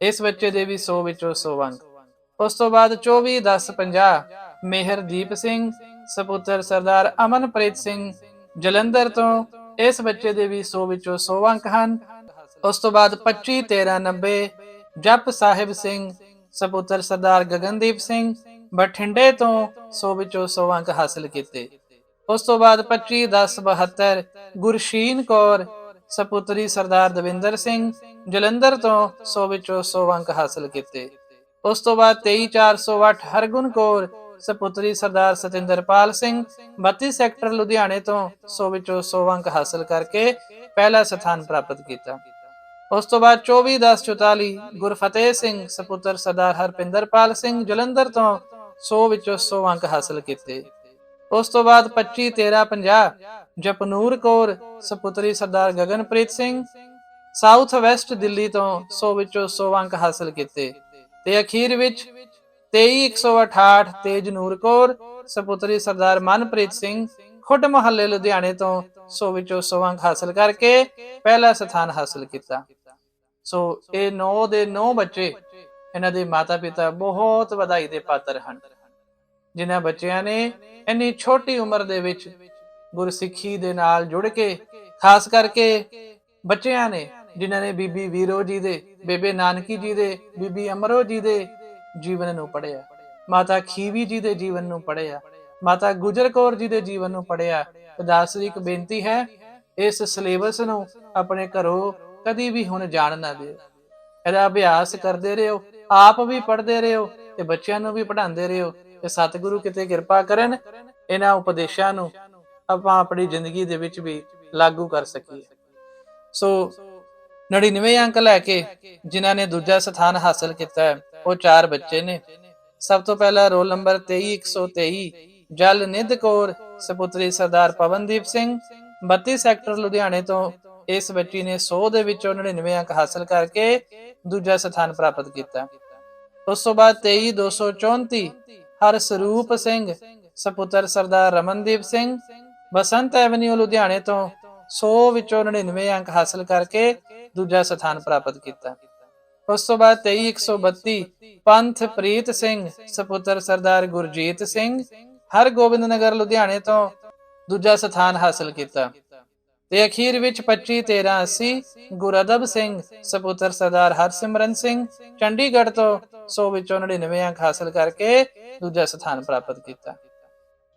ਇਸ ਬੱਚੇ ਦੇ ਵੀ 100 ਵਿੱਚੋਂ 100 ਅੰਕ। ਉਸ ਤੋਂ ਬਾਅਦ 24 10 50 ਮਿਹਰਦੀਪ ਸਿੰਘ, ਸਪੁੱਤਰ ਸਰਦਾਰ ਅਮਨਪ੍ਰੀਤ ਸਿੰਘ, ਜਲੰਧਰ ਤੋਂ। ਇਸ ਬੱਚੇ ਦੇ ਵੀ 100 ਵਿੱਚੋਂ 100 ਅੰਕ ਹਨ। ਉਸ ਤੋਂ ਬਾਅਦ 25 13 90 ਜਪ ਸਾਹਿਬ ਸਿੰਘ, ਸਪੁੱਤਰ ਸਰਦਾਰ ਗਗਨਦੀਪ ਸਿੰਘ ਬਠਿੰਡੇ ਤੋਂ 100 ਵਿੱਚੋਂ 100 ਅੰਕ ਹਾਸਲ ਕੀਤੇ। ਉਸ ਤੋਂ ਬਾਅਦ 25 10 72 ਗੁਰਸ਼ੀਨ ਕੌਰ, ਸਪੁੱਤਰੀ ਸਰਦਾਰ ਦਵਿੰਦਰ ਸਿੰਘ ਜਲੰਧਰ ਤੋਂ 100 ਵਿੱਚੋਂ 100 ਅੰਕ ਹਾਸਲ ਕੀਤੇ। ਉਸ ਤੋਂ ਬਾਅਦ 23 408 ਹਰਗੁਣ ਕੌਰ ਸਪੁੱਤਰੀ ਸਰਦਾਰ ਸਤਿੰਦਰਪਾਲ ਸਿੰਘ 32 ਸੈਕਟਰ ਲੁਧਿਆਣੇ ਤੋਂ 100 ਵਿੱਚੋਂ 100 ਅੰਕ ਹਾਸਲ ਕਰਕੇ ਪਹਿਲਾ ਸਥਾਨ ਪ੍ਰਾਪਤ ਕੀਤਾ। ਉਸ ਤੋਂ ਬਾਅਦ 24 10 44 ਗੁਰਫਤਿਹ ਸਿੰਘ ਸਪੁੱਤਰ ਸਰਦਾਰ ਹਰਪਿੰਦਰਪਾਲ ਸਿੰਘ ਜਲੰਧਰ ਤੋਂ 100 ਵਿੱਚੋਂ 100 ਅੰਕ ਹਾਸਲ ਕੀਤੇ। ਉਸ ਤੋਂ ਬਾਅਦ 25 13 50 ਜਪਨੂਰ ਕੌਰ ਸਪੁੱਤਰੀ ਸਰਦਾਰ ਗਗਨਪ੍ਰੀਤ ਸਿੰਘ ਸਾਊਥ ਵੈਸਟ ਦਿੱਲੀ ਤੋਂ 100 ਵਿੱਚੋਂ 100 ਅੰਕ ਹਾਸਲ ਕੀਤੇ ਤੇ ਅਖੀਰ ਵਿੱਚ 23168 ਤੇਜ ਨੂਰ ਕੌਰ, ਸਪੁੱਤਰੀ ਸਰਦਾਰ ਮਨਪ੍ਰੀਤ ਸਿੰਘ ਖੁੱਡ ਮਹੱਲੇ ਲੁਧਿਆਣੇ ਤੋਂ 100 ਵਿੱਚੋਂ 100 ਹਾਸਲ ਕਰਕੇ ਪਹਿਲਾ ਸਥਾਨ ਹਾਸਲ ਕੀਤਾ। ਸੋ ਇਹ 9 ਦੇ 9 ਬੱਚੇ ਇਹਨਾਂ ਦੇ ਮਾਤਾ-ਪਿਤਾ ਬਹੁਤ ਵਧਾਈ ਦੇ ਪਾਤਰ ਹਨ। ਜਿਨ੍ਹਾਂ ਬੱਚਿਆਂ ਨੇ ਇੰਨੀ ਛੋਟੀ ਉਮਰ ਦੇ ਵਿੱਚ ਗੁਰਸਿੱਖੀ ਦੇ ਨਾਲ ਜੁੜ ਕੇ, ਖਾਸ ਕਰਕੇ ਬੱਚਿਆਂ ਨੇ, ਜਿਨ੍ਹਾਂ ਨੇ ਬੀਬੀ ਵੀਰੋ ਜੀ ਦੇ, ਬੇਬੇ ਨਾਨਕੀ ਜੀ ਦੇ, ਬੀਬੀ ਅਮਰੋ ਜੀ ਦੇ ਜੀਵਨ ਨੂੰ ਪੜ੍ਹਿਆ। ਮਾਤਾ ਖੀਵੀ ਜੀ ਦੇ ਜੀਵਨ ਨੂੰ ਪੜ੍ਹਿਆ। ਮਾਤਾ ਗੁਜਰ ਕੌਰ ਜੀ ਦੇ ਜੀਵਨ ਨੂੰ ਪੜ੍ਹਿਆ। ਉਦਾਸਰੀ ਇੱਕ ਬੇਨਤੀ ਹੈ, ਇਸ ਸਿਲੇਬਸ ਨੂੰ ਆਪਣੇ ਘਰੋਂ ਕਦੀ ਵੀ ਹੁਣ ਜਾਣ ਨਾ ਦਿਓ। ਇਹਦਾ ਅਭਿਆਸ ਕਰਦੇ ਰਹੋ, ਆਪ ਵੀ ਪੜ੍ਹਦੇ ਰਹੋ ਤੇ ਬੱਚਿਆਂ ਨੂੰ ਵੀ ਪੜ੍ਹਾਉਂਦੇ ਰਹੋ ਤੇ ਸਤਿਗੁਰੂ ਕਿਤੇ ਕਿਰਪਾ ਕਰਨ, ਇਹਨਾਂ ਉਪਦੇਸ਼ਾਂ ਨੂੰ ਆਪਾਂ ਆਪਣੀ ਜ਼ਿੰਦਗੀ ਦੇ ਵਿੱਚ ਵੀ ਲਾਗੂ ਕਰ ਸਕੀਏ। ਸੋ 99 ਅੰਕ ਲੈ ਕੇ ਜਿਨ੍ਹਾਂ ਨੇ ਦੂਜਾ ਸਥਾਨ ਹਾਸਲ ਕੀਤਾ ਹੈ ਉਹ ਚਾਰ ਬੱਚੇ ਨੇ। ਸਭ ਤੋਂ ਪਹਿਲਾ roll number 23123 Jalnidh Kaur, ਸਪੁੱਤਰੀ ਸਰਦਾਰ ਪਵਨਦੀਪ ਸਿੰਘ। 32 ਸੈਕਟਰ ਲੁਧਿਆਣੇ ਤੋਂ ਇਸ ਬੱਚੀ ਨੇ 100 ਦੇ ਵਿੱਚੋਂ 99 ਅੰਕ ਹਾਸਲ ਕਰਕੇ ਦੂਜਾ ਸਥਾਨ ਪ੍ਰਾਪਤ ਕੀਤਾ। ਉਸ ਤੋਂ ਬਾਅਦ 23234 ਹਰ ਸਰੂਪ ਸਿੰਘ, ਸਪੁੱਤਰ ਸਰਦਾਰ ਰਮਨਦੀਪ ਸਿੰਘ। ਬਸੰਤ ਐਵਨਿਊ ਲੁਧਿਆਣੇ ਤੋਂ 100 ਵਿੱਚੋਂ 99 ਅੰਕ ਹਾਸਲ ਕਰਕੇ ਦੂਜਾ ਸਥਾਨ ਪ੍ਰਾਪਤ ਕੀਤਾ। ਉਸ ਤੋਂ ਬਾਅਦ 23132 ਪੰਥ ਪ੍ਰੀਤ ਸਿੰਘ, ਸਪੁੱਤਰ ਸਰਦਾਰ ਗੁਰਜੀਤ ਸਿੰਘ ਹਰ ਗੋਬਿੰਦ ਨਗਰ ਲੁਧਿਆਣੇ ਤੋਂ ਦੂਜਾ ਸਥਾਨ ਹਾਸਲ ਕੀਤਾ। ਤੇ ਅਖੀਰ ਵਿੱਚ 25 1380 ਸਿੰਘ, ਸਪੁੱਤਰ ਸਰਦਾਰ ਹਰਸਿਮਰਨ ਸਿੰਘ, ਚੰਡੀਗੜ੍ਹ ਤੋਂ 100 ਵਿੱਚੋਂ 99 ਅੰਕ ਹਾਸਲ ਕਰਕੇ ਦੂਜਾ ਸਥਾਨ ਪ੍ਰਾਪਤ ਕੀਤਾ।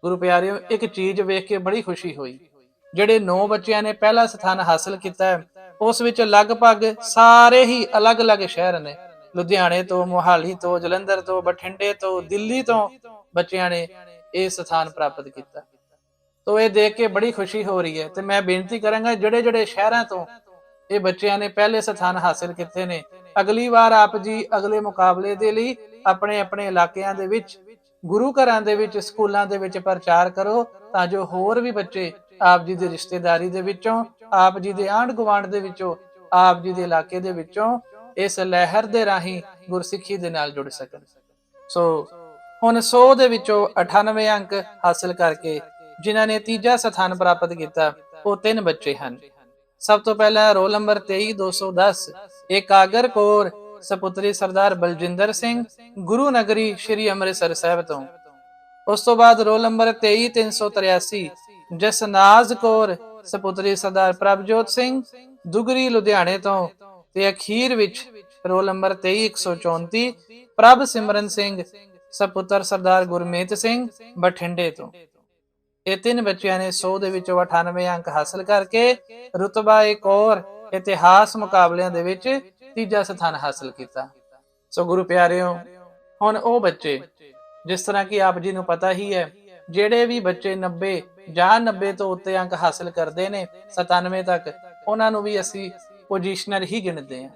ਗੁਰੂ ਪਿਆਰਿਓ, ਇੱਕ ਚੀਜ਼ ਵੇਖ ਕੇ ਬੜੀ ਖੁਸ਼ੀ ਹੋਈ, ਜਿਹੜੇ 9 ਬੱਚਿਆਂ ਨੇ ਪਹਿਲਾ ਸਥਾਨ ਹਾਸਲ ਕੀਤਾ ਹੈ ਉਸ ਵਿੱਚ ਲਗਭਗ ਸਾਰੇ ਹੀ ਅਲੱਗ-ਅਲੱਗ ਸ਼ਹਿਰ ਨੇ। ਲੁਧਿਆਣੇ ਤੋਂ, ਮੋਹਾਲੀ ਤੋਂ, ਜਲੰਧਰ ਤੋਂ, ਬਠਿੰਡੇ ਤੋਂ, ਦਿੱਲੀ ਤੋਂ ਬੱਚਿਆਂ ਨੇ ਇਹ ਸਥਾਨ ਪ੍ਰਾਪਤ ਕੀਤਾ। ਤੋ ਇਹ ਦੇਖ ਕੇ ਬੜੀ ਖੁਸ਼ੀ ਹੋ ਰਹੀ ਹੈ ਤੇ ਮੈਂ ਬੇਨਤੀ ਕਰਾਂਗਾ ਜਿਹੜੇ ਜਿਹੜੇ ਸ਼ਹਿਰਾਂ ਤੋਂ ਇਹ ਬੱਚਿਆਂ ਨੇ ਪਹਿਲੇ ਸਥਾਨ ਹਾਸਲ ਕੀਤੇ ਨੇ, ਅਗਲੀ ਵਾਰ ਆਪ ਜੀ ਅਗਲੇ ਮੁਕਾਬਲੇ ਦੇ ਲਈ ਆਪਣੇ ਆਪਣੇ ਇਲਾਕਿਆਂ ਦੇ ਵਿੱਚ, ਗੁਰੂ ਘਰਾਂ ਦੇ ਵਿੱਚ, ਸਕੂਲਾਂ ਦੇ ਵਿੱਚ ਪ੍ਰਚਾਰ ਕਰੋ ਤਾਂ ਜੋ ਹੋਰ ਵੀ ਬੱਚੇ ਆਪ ਜੀ ਦੀ ਰਿਸ਼ਤੇਦਾਰੀ ਦੇ ਵਿੱਚੋਂ, ਆਪ ਜੀ ਦੇ ਆਂਢ ਗੁਆਂਢ ਦੇ ਵਿੱਚੋਂ, ਆਪ ਜੀ ਦੇ ਇਲਾਕੇ ਦੇ ਵਿੱਚੋਂ ਇਸ ਲਹਿਰ ਦੇ ਰਾਹੀਂ ਗੁਰਸਿੱਖੀ ਦੇ ਨਾਲ ਜੁੜ ਸਕਣ। ਸੋ ਹੁਣ 100 ਦੇ ਵਿੱਚੋਂ 98 ਅੰਕ ਹਾਸਲ ਕਰਕੇ ਜਿਨ੍ਹਾਂ ਨੇ ਤੀਜਾ ਸਥਾਨ ਪ੍ਰਾਪਤ ਕੀਤਾ, ਉਹ ਤਿੰਨ ਬੱਚੇ ਹਨ। ਸਭ ਤੋਂ ਪਹਿਲਾ ਰੋਲ ਨੰਬਰ 23210 ਏਕਾਗਰ ਕੌਰ, ਸਪੁੱਤਰੀ ਸਰਦਾਰ ਬਲਜਿੰਦਰ ਸਿੰਘ, ਗੁਰੂ ਨਗਰੀ ਸ਼੍ਰੀ ਅੰਮ੍ਰਿਤਸਰ ਸਾਹਿਬ ਤੋਂ। ਉਸ ਤੋਂ ਬਾਅਦ ਰੋਲ ਨੰਬਰ 23383 ਜਸਨਾਜ਼ ਕੌਰ, ਸਪੁੱਤਰੀ ਸਰਦਾਰ ਪ੍ਰਭਜੋਤ ਸਿੰਘ, ਦੁਗਰੀ ਲੁਧਿਆਣੇ ਤੋਂ ਤੇ ਅਖੀਰ ਵਿੱਚ ਰੋਲ ਨੰਬਰ 23134 ਪ੍ਰਭ ਸਿਮਰਨ ਸਿੰਘ, ਸਪੁੱਤਰ ਸਰਦਾਰ ਗੁਰਮੀਤ ਸਿੰਘ, ਬਠਿੰਡੇ ਤੋਂ। ਇਹ ਤਿੰਨ ਬੱਚਿਆਂ ਨੇ 100 ਦੇ ਵਿੱਚੋਂ 98 ਅੰਕ ਹਾਸਲ ਕਰਕੇ ਰੁਤਬਾ ਇੱਕ ਹੋਰ ਇਤਿਹਾਸ ਮੁਕਾਬਲਿਆਂ ਦੇ ਵਿੱਚ ਤੀਜਾ ਸਥਾਨ ਹਾਸਲ ਕੀਤਾ। ਸੋ ਗੁਰੂ ਪਿਆਰਿਓ, ਹੁਣ ਉਹ ਬੱਚੇ, ਜਿਸ ਤਰ੍ਹਾਂ ਕਿ ਆਪ ਜੀ ਨੂੰ ਪਤਾ ਹੀ ਹੈ ਜਿਹੜੇ ਵੀ ਬੱਚੇ 90 ਜਾਂ 90 ਤੋਂ ਉੱਤੇ ਅੰਕ ਹਾਸਲ ਕਰਦੇ ਨੇ 97 ਤੱਕ, ਉਹਨਾਂ ਨੂੰ ਵੀ ਅਸੀਂ ਪੋਜੀਸ਼ਨਰ ਹੀ ਗਿਣਦੇ ਹਾਂ।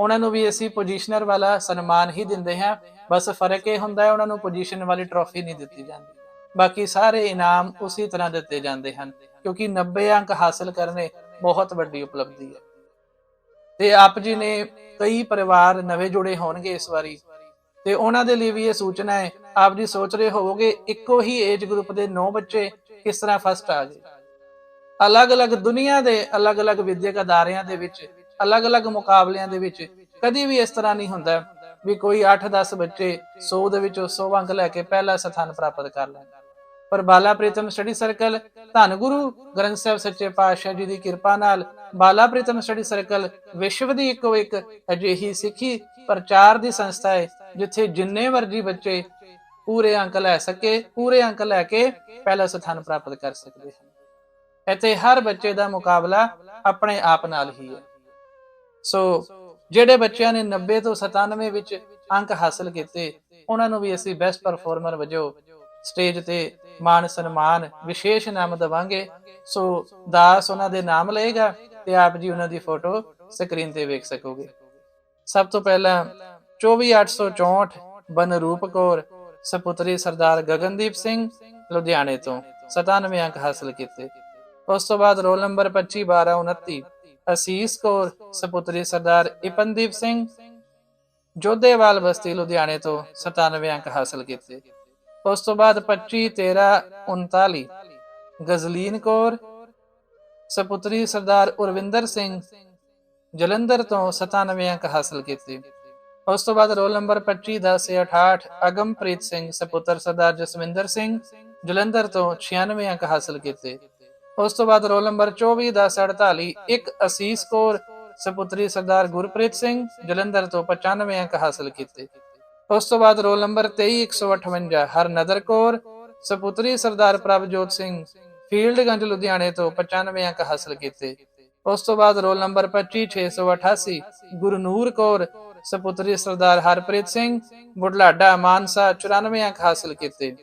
ਉਹਨਾਂ ਨੂੰ ਵੀ ਅਸੀਂ ਪੋਜੀਸ਼ਨਰ ਵਾਲਾ ਸਨਮਾਨ ਹੀ ਦਿੰਦੇ ਹਾਂ। ਬਸ ਫ਼ਰਕ ਇਹ ਹੁੰਦਾ ਹੈ, ਉਹਨਾਂ ਨੂੰ ਪੋਜੀਸ਼ਨ ਵਾਲੀ ਟਰੋਫੀ ਨਹੀਂ ਦਿੱਤੀ ਜਾਂਦੀ। ਬਾਕੀ ਸਾਰੇ ਇਨਾਮ ਉਸੇ ਤਰ੍ਹਾਂ ਦਿੱਤੇ ਜਾਂਦੇ ਹਨ, ਕਿਉਂਕਿ 90 ਅੰਕ ਹਾਸਲ ਕਰਨੇ ਬਹੁਤ ਵੱਡੀ ਉਪਲਬਧੀ ਹੈ। ਤੇ ਆਪ ਜੀ ਨੇ ਕਈ ਪਰਿਵਾਰ ਨਵੇਂ ਜੁੜੇ ਹੋਣਗੇ ਇਸ ਵਾਰੀ। ਤੇ ਉਹਨਾਂ ਦੇ ਲਈ ਵੀ ਇਹ ਸੂਚਨਾ ਹੈ, ਆਪ ਜੀ ਸੋਚ ਰਹੇ ਹੋਵੋਗੇ, ਇੱਕੋ ਹੀ ਏਜ ਗਰੁੱਪ ਦੇ 9 ਬੱਚੇ ਕਿਸ ਤਰ੍ਹਾਂ ਫਸਟ ਆ ਗਏ? ਅਲੱਗ-ਅਲੱਗ ਦੁਨੀਆ ਦੇ ਅਲੱਗ-ਅਲੱਗ ਵਿਦਿਅਕ ਅਦਾਰਿਆਂ ਦੇ ਵਿੱਚ, ਅਲੱਗ-ਅਲੱਗ ਮੁਕਾਬਲਿਆਂ ਦੇ ਵਿੱਚ ਕਦੀ ਵੀ ਇਸ ਤਰ੍ਹਾਂ ਨਹੀਂ ਹੁੰਦਾ ਵੀ ਕੋਈ 8-10 ਬੱਚੇ 100 ਦੇ ਵਿੱਚੋਂ 100 ਅੰਕ ਲੈ ਕੇ ਪਹਿਲਾ ਸਥਾਨ ਪ੍ਰਾਪਤ ਕਰ ਲੈਣ। ਪਰ ਬਾਲਾ ਪ੍ਰੀਤਮ ਸਟੱਡੀ ਸਰਕਲ ਧੰਨ ਗੁਰੂ ਗ੍ਰੰਥ ਸਾਹਿਬ ਸੱਚੇ ਪਾਤਸ਼ਾਹ ਜੀ ਦੀ ਕਿਰਪਾ ਨਾਲ ਬਾਲਾ ਪ੍ਰੀਤਮ ਸਟੱਡੀ ਸਰਕਲ ਵਿਸ਼ਵ ਦੀ ਇੱਕੋ ਇੱਕ ਅਜਿਹੀ ਸਿੱਖੀ ਪ੍ਰਚਾਰ ਦੀ ਸੰਸਥਾ ਹੈ ਜਿੱਥੇ ਜਿੰਨੇ ਮਰਜ਼ੀ ਬੱਚੇ ਪੂਰੇ ਅੰਕ ਲੈ ਸਕੇ, ਪੂਰੇ ਅੰਕ ਲੈ ਕੇ ਪਹਿਲਾ ਸਥਾਨ ਪ੍ਰਾਪਤ ਕਰ ਸਕਦੇ ਹਨ। ਇੱਥੇ ਹਰ ਬੱਚੇ ਦਾ ਮੁਕਾਬਲਾ ਆਪਣੇ ਆਪ ਨਾਲ ਹੀ ਹੈ। ਸੋ ਜਿਹੜੇ ਬੱਚਿਆਂ ਨੇ 90 ਤੋਂ 97 ਵਿੱਚ ਅੰਕ ਹਾਸਲ ਕੀਤੇ, ਉਹਨਾਂ ਨੂੰ ਵੀ ਅਸੀਂ ਬੈਸਟ ਪਰਫਾਰਮਰ ਵਜੋਂ ਸਟੇਜ ਤੇ ਮਾਨ ਸਨਮਾਨ ਵਿਸ਼ੇਸ਼ ਨਾਮ ਦਵਾਂਗੇ। ਸੋ ਦਾਸ ਉਹਨਾਂ ਦੇ ਨਾਮ ਲਏਗਾ ਤੇ ਆਪ ਜੀ ਉਹਨਾਂ ਦੀ ਫੋਟੋ ਸਕਰੀਨ ਤੇ ਵੇਖ ਸਕੋਗੇ। ਸਭ ਤੋਂ ਪਹਿਲਾਂ 24864 ਬਨਰੂਪ ਕੌਰ ਸਪੁੱਤਰੀ ਸਰਦਾਰ ਗਗਨਦੀਪ ਸਿੰਘ ਲੁਧਿਆਣੇ ਤੋਂ 97 ਅੰਕ ਹਾਸਲ ਕੀਤੇ ਉਸ ਤੋਂ ਬਾਅਦ ਰੋਲ ਨੰਬਰ 25 12 29 ਅਸੀਸ ਕੌਰ ਸਪੁੱਤਰੀ ਸਰਦਾਰ ਇਪਨਦੀਪ ਸਿੰਘ ਜੋਧੇਵਾਲ ਬਸਤੀ ਲੁਧਿਆਣੇ ਤੋਂ 97 ਅੰਕ ਹਾਸਲ ਕੀਤੇ ਉਸ ਤੋਂ ਬਾਅਦ 25 13 39 ਗਜ਼ਲੀਨ ਕੌਰ ਸਪੁੱਤਰੀ ਸਰਦਾਰ ਉਰਵਿੰਦਰ ਸਿੰਘ ਜਲੰਧਰ ਤੋਂ 97 ਅੰਕ ਹਾਸਲ ਕੀਤੇ ਉਸ ਤੋਂ ਬਾਅਦ ਰੋਲ ਨੰਬਰ 25 10 68 ਅਗਮਪ੍ਰੀਤ ਸਿੰਘ, ਸਪੁੱਤਰ ਸਰਦਾਰ ਜਸਵਿੰਦਰ ਸਿੰਘ, ਜਲੰਧਰ ਤੋਂ 96 ਅੰਕ ਹਾਸਲ ਕੀਤੇ। ਉਸ ਤੋਂ ਬਾਅਦ ਰੋਲ ਨੰਬਰ 24 10 48 ਇੱਕ ਅਸੀਸ ਕੌਰ, ਸਪੁੱਤਰੀ ਸਰਦਾਰ ਗੁਰਪ੍ਰੀਤ ਸਿੰਘ, ਜਲੰਧਰ ਤੋਂ 95 ਅੰਕ ਹਾਸਲ ਕੀਤੇ। ਉਸ ਤੋਂ ਬਾਅਦ ਰੋਲ ਨੰਬਰ 23 158 ਹਰਨਦਰ ਕੌਰ, ਸਪੁੱਤਰੀ ਸਰਦਾਰ ਪ੍ਰਭਜੋਤ ਸਿੰਘ, ਫੀਲਡਗੰਜ, ਲੁਧਿਆਣੇ ਤੋਂ 95 ਅੰਕ ਹਾਸਲ ਕੀਤੇ। ਉਸ ਤੋਂ ਬਾਅਦ ਰੋਲ ਨੰਬਰ 25 688 ਗੁਰਨੂਰ ਕੌਰ ਸਪੁੱਤਰੀ ਸਰਦਾਰ ਹਰਪ੍ਰੀਤ ਸਿੰਘ ਬੁਢਲਾਡਾ ਮਾਨਸਾ 94 ਅੰਕ ਹਾਸਲ ਕੀਤੇ।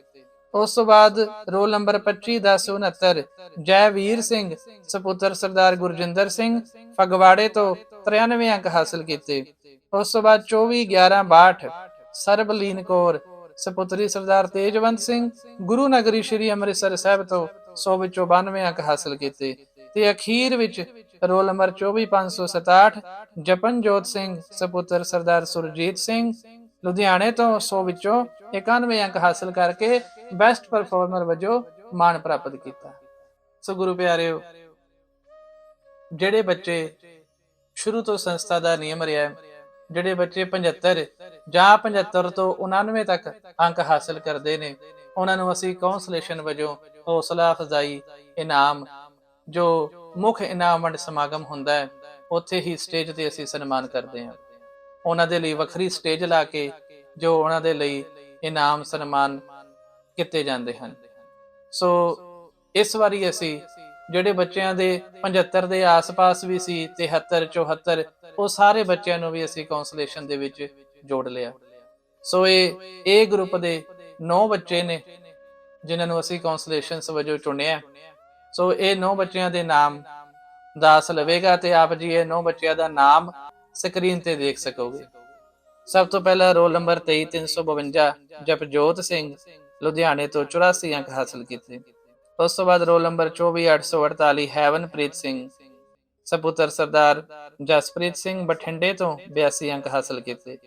ਉਸ ਤੋਂ ਬਾਅਦ ਰੋਲ ਨੰਬਰ 25 1069 ਜੈਵੀਰ ਸਿੰਘ, ਸਪੁੱਤਰ ਸਰਦਾਰ ਗੁਰਜਿੰਦਰ ਸਿੰਘ ਫਗਵਾੜੇ ਤੋਂ 93 ਅੰਕ ਹਾਸਲ ਕੀਤੇ। ਉਸ ਤੋਂ ਬਾਅਦ 24 11 62 ਸਰਬਲੀਨ ਕੌਰ, ਸਪੁੱਤਰੀ ਸਰਦਾਰ ਤੇਜਵੰਤ ਸਿੰਘ ਗੁਰੂ ਨਗਰੀ ਸ੍ਰੀ ਅੰਮ੍ਰਿਤਸਰ ਸਾਹਿਬ ਤੋਂ 100 ਵਿੱਚੋਂ 92 ਅੰਕ ਹਾਸਲ ਕੀਤੇ। ਤੇ ਅਖੀਰ ਵਿੱਚ ਰੋਲ ਨੰਬਰ 24567 ਜਪਨਜੋਤ ਸਿੰਘ, ਸਪੁੱਤਰ ਸਰਦਾਰ ਸੁਰਜੀਤ ਸਿੰਘ, ਲੁਧਿਆਣੇ ਤੋਂ 100 ਵਿੱਚੋਂ 91 ਅੰਕ ਹਾਸਲ ਕਰਕੇ ਬੈਸਟ ਪਰਫਾਰਮਰ ਵਜੋਂ ਮਾਣ ਪ੍ਰਾਪਤ ਕੀਤਾ। ਸੋ ਗੁਰੂ ਪਿਆਰਿਓ, ਜਿਹੜੇ ਬੱਚੇ ਸ਼ੁਰੂ ਤੋਂ ਸੰਸਥਾ ਦਾ ਨਿਯਮ ਰਿਹਾ ਜਿਹੜੇ ਬੱਚੇ 75 ਜਾਂ 75 ਤੋਂ 99 ਤੱਕ ਅੰਕ ਹਾਸਲ ਕਰਦੇ ਨੇ, ਉਹਨਾਂ ਨੂੰ ਅਸੀਂ ਕਾਉਂਸਲੇਸ਼ਨ ਵਜੋਂ ਹੌਸਲਾ ਅਫਜ਼ਾਈ ਇਨਾਮ ਜੋ ਮੁੱਖ ਇਨਾਮ ਵੰਡ ਸਮਾਗਮ ਹੁੰਦਾ ਹੈ, ਉੱਥੇ ਹੀ ਸਟੇਜ ਤੇ ਅਸੀਂ ਸਨਮਾਨ ਕਰਦੇ ਹਾਂ। ਉਹਨਾਂ ਦੇ ਲਈ ਵੱਖਰੀ ਸਟੇਜ ਲਾ ਕੇ ਜੋ ਉਹਨਾਂ ਦੇ ਲਈ ਇਨਾਮ ਸਨਮਾਨ ਕੀਤੇ ਜਾਂਦੇ ਹਨ। ਸੋ ਇਸ ਵਾਰੀ ਅਸੀਂ ਜਿਹੜੇ ਬੱਚਿਆਂ ਦੇ 75 ਦੇ ਆਸ-ਪਾਸ ਵੀ ਸੀ 73 74 ਉਹ ਸਾਰੇ ਬੱਚਿਆਂ ਨੂੰ ਵੀ ਅਸੀਂ ਕਾਉਂਸਲੇਸ਼ਨ ਦੇ ਵਿੱਚ ਜੋੜ ਲਿਆ। ਸੋ ਇਹ ਇਹ ਗਰੁੱਪ ਦੇ 9 ਬੱਚੇ ਨੇ, ਜਿਨ੍ਹਾਂ ਨੂੰ ਅਸੀਂ ਕਾਉਂਸਲੇਸ਼ਨਸ ਵਜੋਂ ਚੁਣਿਆ। ਸੋ ਇਹ 9 ਬੱਚਿਆਂ ਦੇ ਨਾਮ ਦਾਸ ਲਵੇਗਾ ਤੇ ਆਪ ਜੀ ਇਹ 9 ਬੱਚਿਆਂ ਦਾ ਨਾਮ ਸਕਰੀਨ ਤੇ ਦੇਖ ਸਕੋਗੇ। ਸਭ ਤੋਂ ਪਹਿਲਾ ਰੋਲ ਨੰਬਰ 23352 ਜਪਜੋਤ ਸਿੰਘ, ਲੁਧਿਆਣੇ ਤੋਂ 84 ਅੰਕ ਹਾਸਲ ਕੀਤੇ। ਉਸ ਤੋਂ ਬਾਅਦ ਰੋਲ ਨੰਬਰ 24848 ਹੈਵਨਪ੍ਰੀਤ ਸਿੰਘ। ਸਪੁੱਤਰ ਸਰਦਾਰ ਜਸਪ੍ਰੀਤ ਸਿੰਘ ਬਠਿੰਡੇ ਤੋਂ 82 ਅੰਕ ਹਾਸਲ ਕੀਤੇ।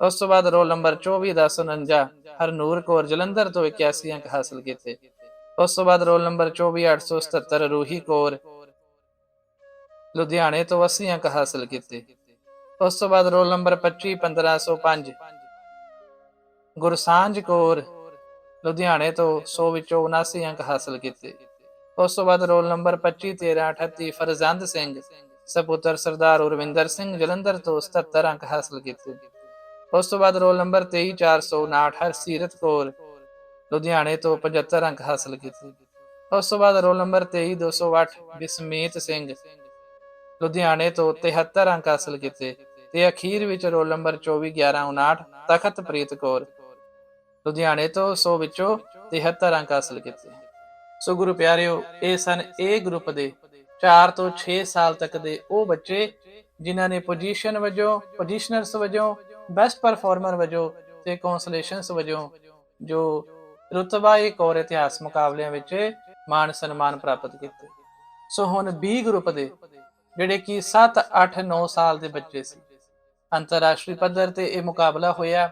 ਉਸ ਤੋਂ ਬਾਅਦ ਰੋਲ ਨੰਬਰ 24149 ਹਰਨੂਰ ਕੌਰ ਜਲੰਧਰ ਤੋਂ 81 ਅੰਕ ਹਾਸਲ ਕੀਤੇ। ਉਸ ਤੋਂ ਬਾਅਦ ਰੋਲ ਨੰਬਰ 24877 ਰੂਹੀ ਕੌਰ ਲੁਧਿਆਣੇ ਤੋਂ 80 ਅੰਕ ਹਾਸਲ ਕੀਤੇ। ਉਸ ਤੋਂ ਬਾਅਦ ਰੋਲ ਨੰਬਰ 25105 ਗੁਰਸਾਂਝ ਕੌਰ ਲੁਧਿਆਣੇ ਤੋਂ 100 ਵਿੱਚੋਂ 79 ਅੰਕ ਹਾਸਲ ਕੀਤੇ। ਉਸ ਤੋਂ ਬਾਅਦ ਰੋਲ ਨੰਬਰ 251338 ਫਰਜ਼ੰਦ ਸਿੰਘ, ਸਪੁੱਤਰ ਸਰਦਾਰ ਉਰਵਿੰਦਰ ਸਿੰਘ ਜਲੰਧਰ ਤੋਂ 77 ਅੰਕ ਹਾਸਲ ਕੀਤੇ। ਉਸ ਤੋਂ ਬਾਅਦ ਰੋਲ ਨੰਬਰ 23459 ਹਰਸੀਰਤ ਕੌਰ ਲੁਧਿਆਣੇ ਤੋਂ 75 ਅੰਕ ਹਾਸਲ ਕੀਤੇ। ਉਸ ਤੋਂ ਬਾਅਦ ਰੋਲ ਨੰਬਰ 23208 ਬਿਸਮੀਤ ਸਿੰਘ ਲੁਧਿਆਣੇ ਤੋਂ 73 ਅੰਕ ਹਾਸਲ ਕੀਤੇ ਤੇ ਅਖੀਰ ਵਿੱਚ ਰੋਲ ਨੰਬਰ 241159 ਤਖਤਪ੍ਰੀਤ ਕੌਰ ਲੁਧਿਆਣੇ ਤੋਂ 100 ਵਿੱਚੋਂ 73 ਅੰਕ ਹਾਸਲ ਕੀਤੇ। ਸੋ ਗੁਰੂ ਪਿਆਰਿਓ, ਇਹ ਸਨ ਇਹ ਗਰੁੱਪ ਦੇ 4 ਤੋਂ 6 ਸਾਲ ਤੱਕ ਦੇ ਉਹ ਬੱਚੇ ਜਿਨ੍ਹਾਂ ਨੇ ਪੋਜੀਸ਼ਨ ਵਜੋਂ, ਪੋਜੀਸ਼ਨਰਸ ਵਜੋਂ ਬੈਸਟ ਪਰਫਾਰਮਰ ਵਜੋਂ ਤੇ ਕੌਂਸਲੇਸ਼ਨਸ ਵਜੋਂ ਜੋ ਰੁਤਬਾ ਇੱਕ ਔਰ ਇਤਿਹਾਸ ਮੁਕਾਬਲਿਆਂ ਵਿੱਚ ਮਾਣ ਸਨਮਾਨ ਪ੍ਰਾਪਤ ਕੀਤੇ। ਸੋ ਹੁਣ B ਗਰੁੱਪ ਦੇ, ਜਿਹੜੇ ਕਿ 7 8 9 ਸਾਲ ਦੇ ਬੱਚੇ ਸੀ। ਅੰਤਰਰਾਸ਼ਟਰੀ ਪੱਧਰ ਤੇ ਇਹ ਮੁਕਾਬਲਾ ਹੋਇਆ।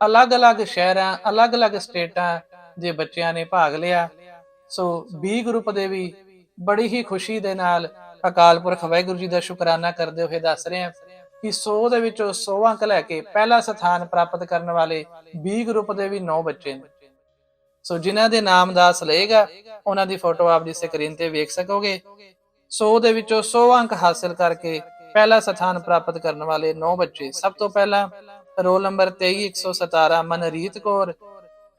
ਅਲੱਗ-ਅਲੱਗ ਸ਼ਹਿਰਾਂ, ਅਲੱਗ-ਅਲੱਗ ਸਟੇਟਾਂ ਦੇ ਬੱਚਿਆਂ ਨੇ ਭਾਗ ਲਿਆ। ਸੋ B ਗਰੁੱਪ ਦੇ ਵੀ ਬੜੀ ਹੀ ਖੁਸ਼ੀ ਦੇ ਨਾਲ ਅਕਾਲ ਪੁਰਖ ਵਾਹਿਗੁਰੂ ਜੀ ਦਾ ਸ਼ੁਕਰਾਨਾ ਕਰਦੇ ਹੋਏ ਦੱਸ ਰਹੇ ਹਾਂ ਕਿ 100 ਦੇ ਵਿੱਚੋਂ 100 ਅੰਕ ਲੈ ਕੇ ਪਹਿਲਾ ਸਥਾਨ ਪ੍ਰਾਪਤ ਕਰਨ ਵਾਲੇ B ਗਰੁੱਪ ਦੇ ਵੀ 9 ਬੱਚੇ ਨੇ। ਸੋ ਜਿਨ੍ਹਾਂ ਦੇ ਨਾਮ ਦਾਸ ਲਏਗਾ ਉਹਨਾਂ ਦੀ ਫੋਟੋ ਆਪ ਦੀ ਸਕਰੀਨ ਤੇ ਵੇਖ ਸਕੋਗੇ। 100 ਦੇ ਵਿੱਚੋਂ 100 ਅੰਕ ਹਾਸਲ ਕਰਕੇ ਪਹਿਲਾ ਸਥਾਨ ਪ੍ਰਾਪਤ ਕਰਨ ਵਾਲੇ 9 ਬੱਚੇ। ਸਭ ਤੋਂ ਪਹਿਲਾਂ ਰੋਲ ਨੰਬਰ 23117 ਮਨਰੀਤ ਕੌਰ,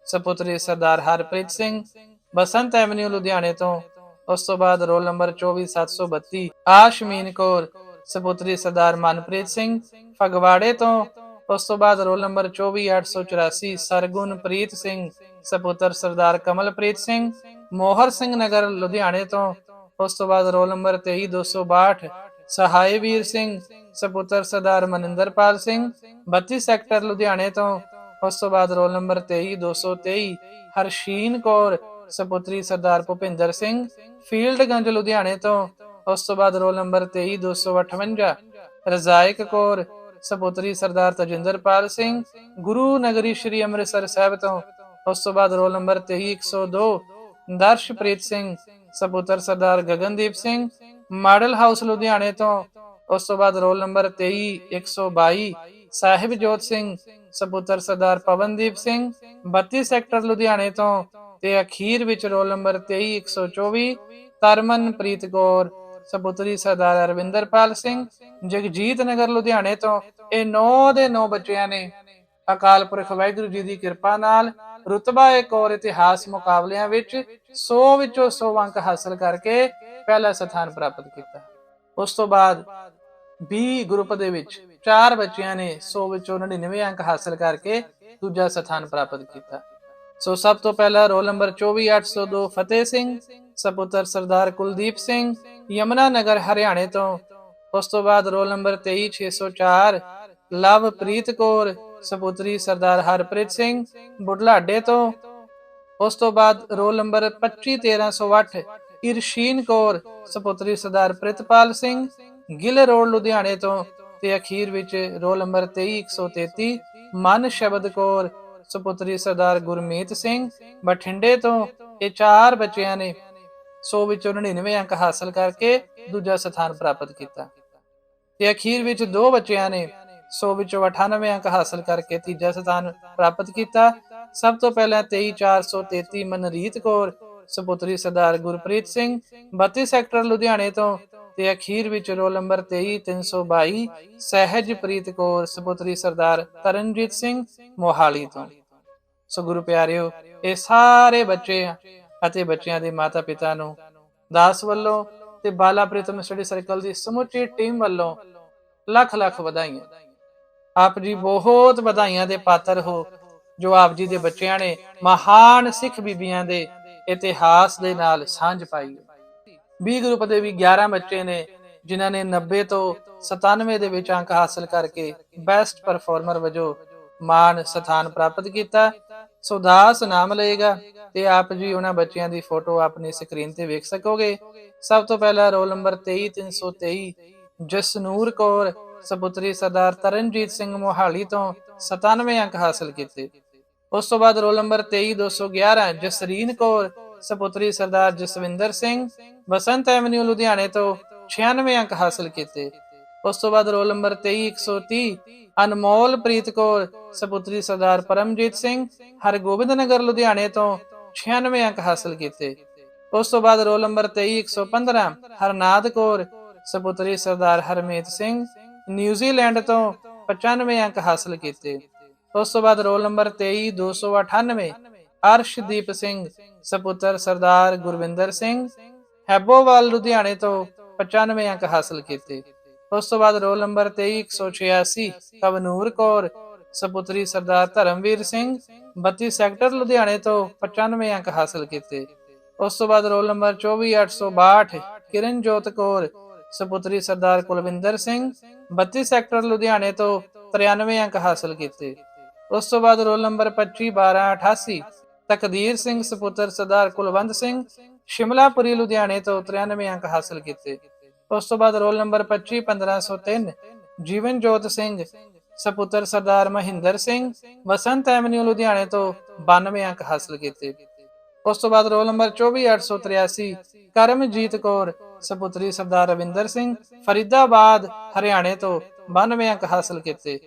ਸਪੁੱਤਰੀ ਸਰਦਾਰ ਹਰਪ੍ਰੀਤ ਸਿੰਘ, ਬਸੰਤ ਐਵਨਿਊ ਲੁਧਿਆਣੇ ਤੋਂ। ਉਸ ਤੋਂ ਬਾਅਦ ਰੋਲ ਨੰਬਰ 24732 ਆਸ਼ਮੀਨ ਕੌਰ, ਸਪੁੱਤਰੀ ਸਰਦਾਰ ਮਨਪ੍ਰੀਤ ਸਿੰਘ, ਫਗਵਾੜੇ ਤੋਂ। ਉਸ ਤੋਂ ਬਾਅਦ ਰੋਲ ਨੰਬਰ 24884 ਸਰਗੁਣਪ੍ਰੀਤ ਸਿੰਘ ਸਪੁੱਤਰ ਸਰਦਾਰ ਕਮਲਪ੍ਰੀਤ ਸਿੰਘ ਮੋਹਰ ਸਿੰਘ ਨਗਰ ਲੁਧਿਆਣੇ ਤੋਂ, ਉਸ ਤੋਂ ਬਾਅਦ ਰੋਲ ਨੰਬਰ 23262 ਸਹਾਇਵੀਰ ਸਿੰਘ, ਸਪੁੱਤਰ ਸਰਦਾਰ ਮਨਿੰਦਰਪਾਲ ਸਿੰਘ 32 ਸੈਕਟਰ ਲੁਧਿਆਣੇ ਤੋਂ, ਉਸ ਤੋਂ ਬਾਅਦ ਰੋਲ ਨੰਬਰ 23223 ਹਰਸ਼ੀਨ ਕੌਰ, ਸਪੁੱਤਰੀ ਸਰਦਾਰ ਭੁਪਿੰਦਰ ਸਿੰਘ ਫੀਲਡਗੰਜ ਲੁਧਿਆਣੇ ਤੋਂ, ਉਸ ਤੋਂ ਬਾਅਦ ਰੋਲ ਨੰਬਰ 23258 ਰਜ਼ਾਇਕ ਕੌਰ, ਸਪੁੱਤਰੀ ਸਰਦਾਰ ਤਜਿੰਦਰਪਾਲ ਸਿੰਘ, ਗੁਰੂ ਨਗਰੀ ਸ੍ਰੀ ਅੰਮ੍ਰਿਤਸਰ ਸਾਹਿਬ ਤੋਂ ਉਸ ਤੋਂ ਬਾਅਦ ਰੋਲ ਨੰਬਰ 23102 ਦਰਸ਼ਪ੍ਰੀਤ ਸਿੰਘ, ਸਪੁੱਤਰ ਸਰਦਾਰ ਗਗਨਦੀਪ ਸਿੰਘ, ਮਾਡਲ ਹਾਊਸ ਲੁਧਿਆਣੇ ਤੋਂ, ਉਸ ਤੋਂ ਬਾਅਦ ਰੋਲ ਨੰਬਰ 23122 ਸਾਹਿਬਜੋਤ ਸਿੰਘ, ਸਪੁੱਤਰ ਸਰਦਾਰ ਪਵਨਦੀਪ ਸਿੰਘ 32 ਸੈਕਟਰ ਲੁਧਿਆਣੇ ਤੋਂ, ਤੇ ਅਖੀਰ ਵਿੱਚ ਰੋਲ ਨੰਬਰ 23124 ਤਰਮਨਪ੍ਰੀਤ ਕੌਰ, ਸਪੁੱਤਰੀ ਸਰਦਾਰ ਅਰਵਿੰਦਰਪਾਲ ਸਿੰਘ, ਜਗਜੀਤ ਨਗਰ ਲੁਧਿਆਣੇ ਤੋਂ, ਇਹ 9 ਦੇ 9 ਬੱਚਿਆਂ ਨੇ ਅਕਾਲ ਪੁਰਖ ਵਾਹਿਗੁਰੂ ਜੀ ਦੀ ਕਿਰਪਾ ਨਾਲ ਰੁਤਬਾ ਇੱਕ ਔਰ ਇਤਿਹਾਸ ਮੁਕਾਬਲਿਆਂ ਵਿੱਚ 100 ਵਿੱਚੋਂ 100 ਅੰਕ ਹਾਸਲ ਕਰਕੇ ਪਹਿਲਾ ਸਥਾਨ ਪ੍ਰਾਪਤ ਕੀਤਾ। ਉਸ ਤੋਂ ਬਾਅਦ B ਗਰੁੱਪ ਦੇ ਵਿੱਚ ਚਾਰ ਬੱਚਿਆਂ ਨੇ 100 ਵਿੱਚੋਂ 99 ਅੰਕ ਹਾਸਲ ਕਰਕੇ ਦੂਜਾ ਸਥਾਨ ਪ੍ਰਾਪਤ ਕੀਤਾ। ਸੋ ਸਭ ਤੋਂ ਪਹਿਲਾ ਰੋਲ ਨੰਬਰ 24802 ਫਤਿਹ ਸਿੰਘ, ਸਪੁੱਤਰ ਸਰਦਾਰ ਕੁਲਦੀਪ ਸਿੰਘ, ਯਮਨਾ ਨਗਰ ਹਰਿਆਣੇ ਤੋਂ। ਉਸ ਤੋਂ ਬਾਅਦ ਰੋਲ ਨੰਬਰ 23604 ਲਵਪ੍ਰੀਤ ਕੌਰ ਸਪੁੱਤਰੀ ਸਰਦਾਰ ਹਰਪ੍ਰੀਤ ਸਿੰਘ ਬੁਢਲਾਡੇ ਤੋਂ। ਉਸ ਤੋਂ ਬਾਅਦ ਰੋਲ ਨੰਬਰ 25138 ਇਰਸ਼ੀਨ ਕੌਰ, ਸਪੁੱਤਰੀ ਸਰਦਾਰ ਪ੍ਰਿਤਪਾਲ ਸਿੰਘ, ਗਿੱਲ ਰੋਡ ਲੁਧਿਆਣੇ ਤੋਂ ਤੇ ਅਖੀਰ ਵਿੱਚ ਰੋਲ ਨੰਬਰ 23133 ਮਨ ਸ਼ਬਦ ਕੌਰ, ਸੁਪੁੱਤਰੀ ਸਰਦਾਰ ਗੁਰਮੀਤ ਸਿੰਘ ਬਠਿੰਡੇ ਤੋਂ। ਇਹ ਚਾਰ ਬੱਚਿਆਂ ਨੇ 100 ਵਿੱਚੋਂ 99 ਅੰਕ ਹਾਸਲ ਕਰਕੇ ਦੂਜਾ ਸਥਾਨ ਪ੍ਰਾਪਤ ਕੀਤਾ। ਤੇ ਅਖੀਰ ਵਿੱਚ ਦੋ ਬੱਚਿਆਂ ਨੇ 100 ਵਿੱਚੋਂ 98 ਅੰਕ ਹਾਸਲ ਕਰਕੇ ਤੀਜਾ ਸਥਾਨ ਪ੍ਰਾਪਤ ਕੀਤਾ। ਸਭ ਤੋਂ ਪਹਿਲਾਂ 23433 ਮਨਰੀਤ ਕੌਰ, ਸੁਪੁੱਤਰੀ ਸਰਦਾਰ ਗੁਰਪ੍ਰੀਤ ਸਿੰਘ 32 ਸੈਕਟਰ ਲੁਧਿਆਣੇ ਤੋਂ ਤੇ ਅਖੀਰ ਵਿੱਚ ਰੋਲ ਨੰਬਰ 23322 ਸਹਿਜਪ੍ਰੀਤ ਕੌਰ, ਸੁਪੁੱਤਰੀ ਸਰਦਾਰ ਤਰਨਜੀਤ ਸਿੰਘ ਮੋਹਾਲੀ ਤੋਂ। ਸੋ ਗੁਰੂ ਪਿਆਰਿਓ, ਇਹ ਸਾਰੇ ਬੱਚੇ ਅਤੇ ਬੱਚਿਆਂ ਦੇ ਮਾਤਾ ਪਿਤਾ ਨੂੰ ਦਾਸ ਵੱਲੋਂ ਤੇ ਬਾਲਾ ਪ੍ਰੀਤਮ ਸਟੱਡੀ ਸਰਕਲ ਦੀ ਸਮੁੱਚੀ ਟੀਮ ਵੱਲੋਂ ਲੱਖ ਲੱਖ ਵਧਾਈਆਂ। ਆਪ ਜੀ ਬਹੁਤ ਵਧਾਈਆਂ ਦੇ ਪਾਤਰ ਹੋ, ਜੋ ਆਪ ਜੀ ਦੇ ਬੱਚਿਆਂ ਨੇ ਮਹਾਨ ਸਿੱਖ ਬੀਬੀਆਂ ਦੇ ਇਤਿਹਾਸ ਦੇ ਨਾਲ ਸਾਂਝ ਪਾਈ ਹੈ। ਬੀ ਗਰੁੱਪ ਦੇ ਵੀ 11 ਬੱਚੇ ਨੇ, ਜਿਨ੍ਹਾਂ ਨੇ 90 ਤੋਂ 97 ਦੇ ਵਿੱਚ ਅੰਕ ਹਾਸਲ ਕਰਕੇ ਬੈਸਟ ਪਰਫਾਰਮਰ ਵਜੋਂ ਮਾਣ ਸਥਾਨ ਪ੍ਰਾਪਤ ਕੀਤਾ। ਸੁਦਾਸ ਨਾਮ ਲਏਗਾ ਤੇ ਆਪ ਜੀ ਉਹਨਾਂ ਬੱਚਿਆਂ ਦੀ ਫੋਟੋ ਆਪਣੀ ਸਕਰੀਨ ਤੇ ਵੇਖ ਸਕੋਗੇ। ਸਭ ਤੋਂ ਪਹਿਲਾ ਰੋਲ ਨੰਬਰ 23323 ਜਸਨੂਰ ਕੌਰ ਸਪੁੱਤਰੀ ਸਰਦਾਰ ਤਰਨਜੀਤ ਸਿੰਘ ਮੋਹਾਲੀ ਤੋਂ 97 ਅੰਕ ਹਾਸਲ ਕੀਤੇ। ਉਸ ਤੋਂ ਬਾਅਦ ਰੋਲ ਨੰਬਰ 23211 ਜਸਰੀਨ ਕੌਰ ਸਪੁੱਤਰੀ ਸਰਦਾਰ ਜਸਵਿੰਦਰ ਸਿੰਘ, ਬਸੰਤ ਐਵਨਿਊ ਲੁਧਿਆਣੇ ਤੋਂ 96 ਅੰਕ ਹਾਸਲ ਕੀਤੇ। ਉਸ ਤੋਂ ਬਾਅਦ roll number 23130 Anmolpreet Kaur ਸਪੁੱਤਰੀ ਸਰਦਾਰ ਪਰਮਜੀਤ ਸਿੰਘ, ਹਰਗੋਬਿੰਦ ਨਗਰ ਲੁਧਿਆਣੇ ਤੋਂ 96 ਅੰਕ ਹਾਸਲ ਕੀਤੇ। ਉਸ ਤੋਂ ਬਾਅਦ ਰੋਲ ਨੰਬਰ 23115 ਹਰਨਾਦ ਕੌਰ ਸਪੁੱਤਰੀ ਸਰਦਾਰ ਹਰਮੀਤ ਸਿੰਘ ਨਿਊਜ਼ੀਲੈਂਡ ਤੋਂ 95 ਅੰਕ ਹਾਸਲ ਕੀਤੇ। ਉਸ ਤੋਂ ਬਾਅਦ ਰੋਲ ਨੰਬਰ 23298 ਅਰਸ਼ਦੀਪ ਸਿੰਘ, ਸਪੁੱਤਰ ਸਰਦਾਰ ਗੁਰਵਿੰਦਰ ਸਿੰਘ, ਹੈਬੋਵਾਲ, ਲੁਧਿਆਣੇ ਤੋਂ 95 ਅੰਕ ਹਾਸਲ ਕੀਤੇ। ਉਸ ਤੋਂ ਬਾਅਦ ਰੋਲ ਨੰਬਰ 23186 ਕਵਨੂਰ ਕੌਰ, ਸਪੁੱਤਰੀ ਸਰਦਾਰ ਧਰਮਵੀਰ ਸਿੰਘ 32 ਸੈਕਟਰ ਲੁਧਿਆਣੇ ਤੋਂ 95 ਅੰਕ ਹਾਸਲ ਕੀਤੇ। ਉਸ ਤੋਂ ਬਾਅਦ ਰੋਲ ਨੰਬਰ 24862 ਕਿਰਨਜੋਤ ਕੌਰ ਸਪੁੱਤਰੀ ਸਰਦਾਰ ਕੁਲਵਿੰਦਰ ਸਿੰਘ 32 ਸੈਕਟਰ ਲੁਧਿਆਣੇ ਤੋਂ 93 ਅੰਕ ਹਾਸਲ ਕੀਤੇ ਉਸ ਤੋਂ ਬਾਅਦ ਰੋਲ ਨੰਬਰ 251288 ਤਕਦੀਰ ਸਿੰਘ ਸਪੁੱਤਰ ਸਰਦਾਰ ਕੁਲਵੰਤ ਸਿੰਘ ਸ਼ਿਮਲਾਪੁਰੀ ਲੁਧਿਆਣੇ ਤੋਂ 93 ਅੰਕ ਹਾਸਲ ਕੀਤੇ ਉਸ ਤੋਂ ਬਾਅਦ ਰੋਲ ਨੰਬਰ 25153 ਜੀਵਨ ਜੋਤ ਸਿੰਘ ਸਪੁੱਤਰ ਸਰਦਾਰ ਮਹਿੰਦਰ ਸਿੰਘ ਵਸੰਤ ਐਵਨਿਊ ਲੁਧਿਆਣੇ ਤੋਂ 92 ਅੰਕ ਹਾਸਲ ਕੀਤੇ ਉਸ ਤੋਂ ਬਾਅਦ ਰੋਲ ਨੰਬਰ 24883 ਕਰਮਜੀਤ ਕੌਰ ਸਪੁੱਤਰੀ ਸਰਦਾਰ ਰਵਿੰਦਰ ਸਿੰਘ ਫਰੀਦਾਬਾਦ, ਹਰਿਆਣੇ ਤੋਂ 92 ਅੰਕ ਹਾਸਲ ਕੀਤੇ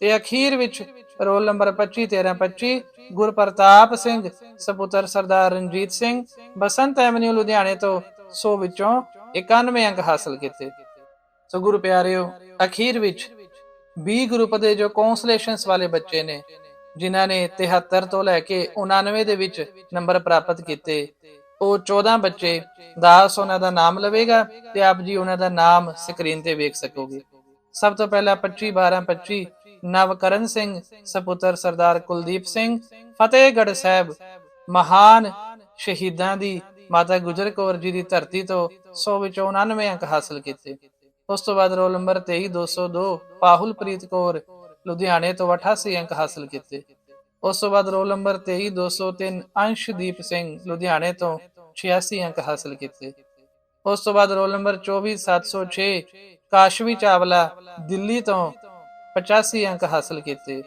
ਤੇ ਅਖੀਰ ਵਿੱਚ ਰੋਲ ਨੰਬਰ 251325 ਗੁਰਪ੍ਰਤਾਪ ਸਿੰਘ, ਸਪੁੱਤਰ ਸਰਦਾਰ ਰਣਜੀਤ ਸਿੰਘ, ਬਸੰਤ ਐਵਨਿਊ, ਲੁਧਿਆਣੇ ਤੋਂ 100 ਵਿੱਚੋਂ 91 ਅੰਕ ਹਾਸਲ ਕੀਤੇ। ਸੋ ਗੁਰੂ ਪਿਆਰਿਓ, ਅਖੀਰ ਵਿੱਚ ਬੀ ਗਰੁੱਪ ਦੇ ਜੋ ਕੌਂਸਲੇਸ਼ਨਸ ਵਾਲੇ ਬੱਚੇ ਨੇ, ਜਿਨ੍ਹਾਂ ਨੇ 73 ਤੋਂ ਲੈ ਕੇ 99 ਦੇ ਵਿੱਚ ਨੰਬਰ ਪ੍ਰਾਪਤ ਕੀਤੇ ਉਹ 14 ਬੱਚੇ ਦਾਸ ਉਹਨਾਂ ਦਾ ਨਾਮ ਲਵੇਗਾ ਤੇ ਆਪ ਜੀ ਉਹਨਾਂ ਦਾ ਨਾਮ ਸਕਰੀਨ ਤੇ ਵੇਖ ਸਕੋਗੇ। ਸਭ ਤੋਂ ਪਹਿਲਾਂ 25 12 25 ਨਵਕਰਨ ਸਿੰਘ, ਸਪੁੱਤਰ ਸਰਦਾਰ ਕੁਲਦੀਪ ਸਿੰਘ, ਫਤਿਹਗੜ੍ਹ ਸਾਹਿਬ, ਮਹਾਨ ਸ਼ਹੀਦਾਂ ਦੀ ਮਾਤਾ ਗੁਜਰ ਕੌਰ ਜੀ ਦੀ ਧਰਤੀ ਤੋਂ 100 ਵਿੱਚੋਂ 99 ਅੰਕ ਹਾਸਲ ਕੀਤੇ। ਉਸ ਤੋਂ ਬਾਅਦ ਰੋਲ ਨੰਬਰ 23202 ਪਾਹੁਲਪ੍ਰੀਤ ਕੌਰ ਲੁਧਿਆਣੇ ਤੋਂ 88 ਅੰਕ ਹਾਸਲ ਕੀਤੇ। ਉਸ ਤੋਂ ਬਾਅਦ ਰੋਲ ਨੰਬਰ 23203 ਅੰਸ਼ਦੀਪ ਸਿੰਘ ਲੁਧਿਆਣੇ ਤੋਂ 86 ਅੰਕ ਹਾਸਲ ਕੀਤੇ ਉਸ ਤੋਂ ਬਾਅਦ ਰੋਲ ਨੰਬਰ 24706 ਕਾਸ਼ਵੀ ਚਾਵਲਾ ਦਿੱਲੀ ਤੋਂ 85 ਅੰਕ ਹਾਸਲ ਕੀਤੇ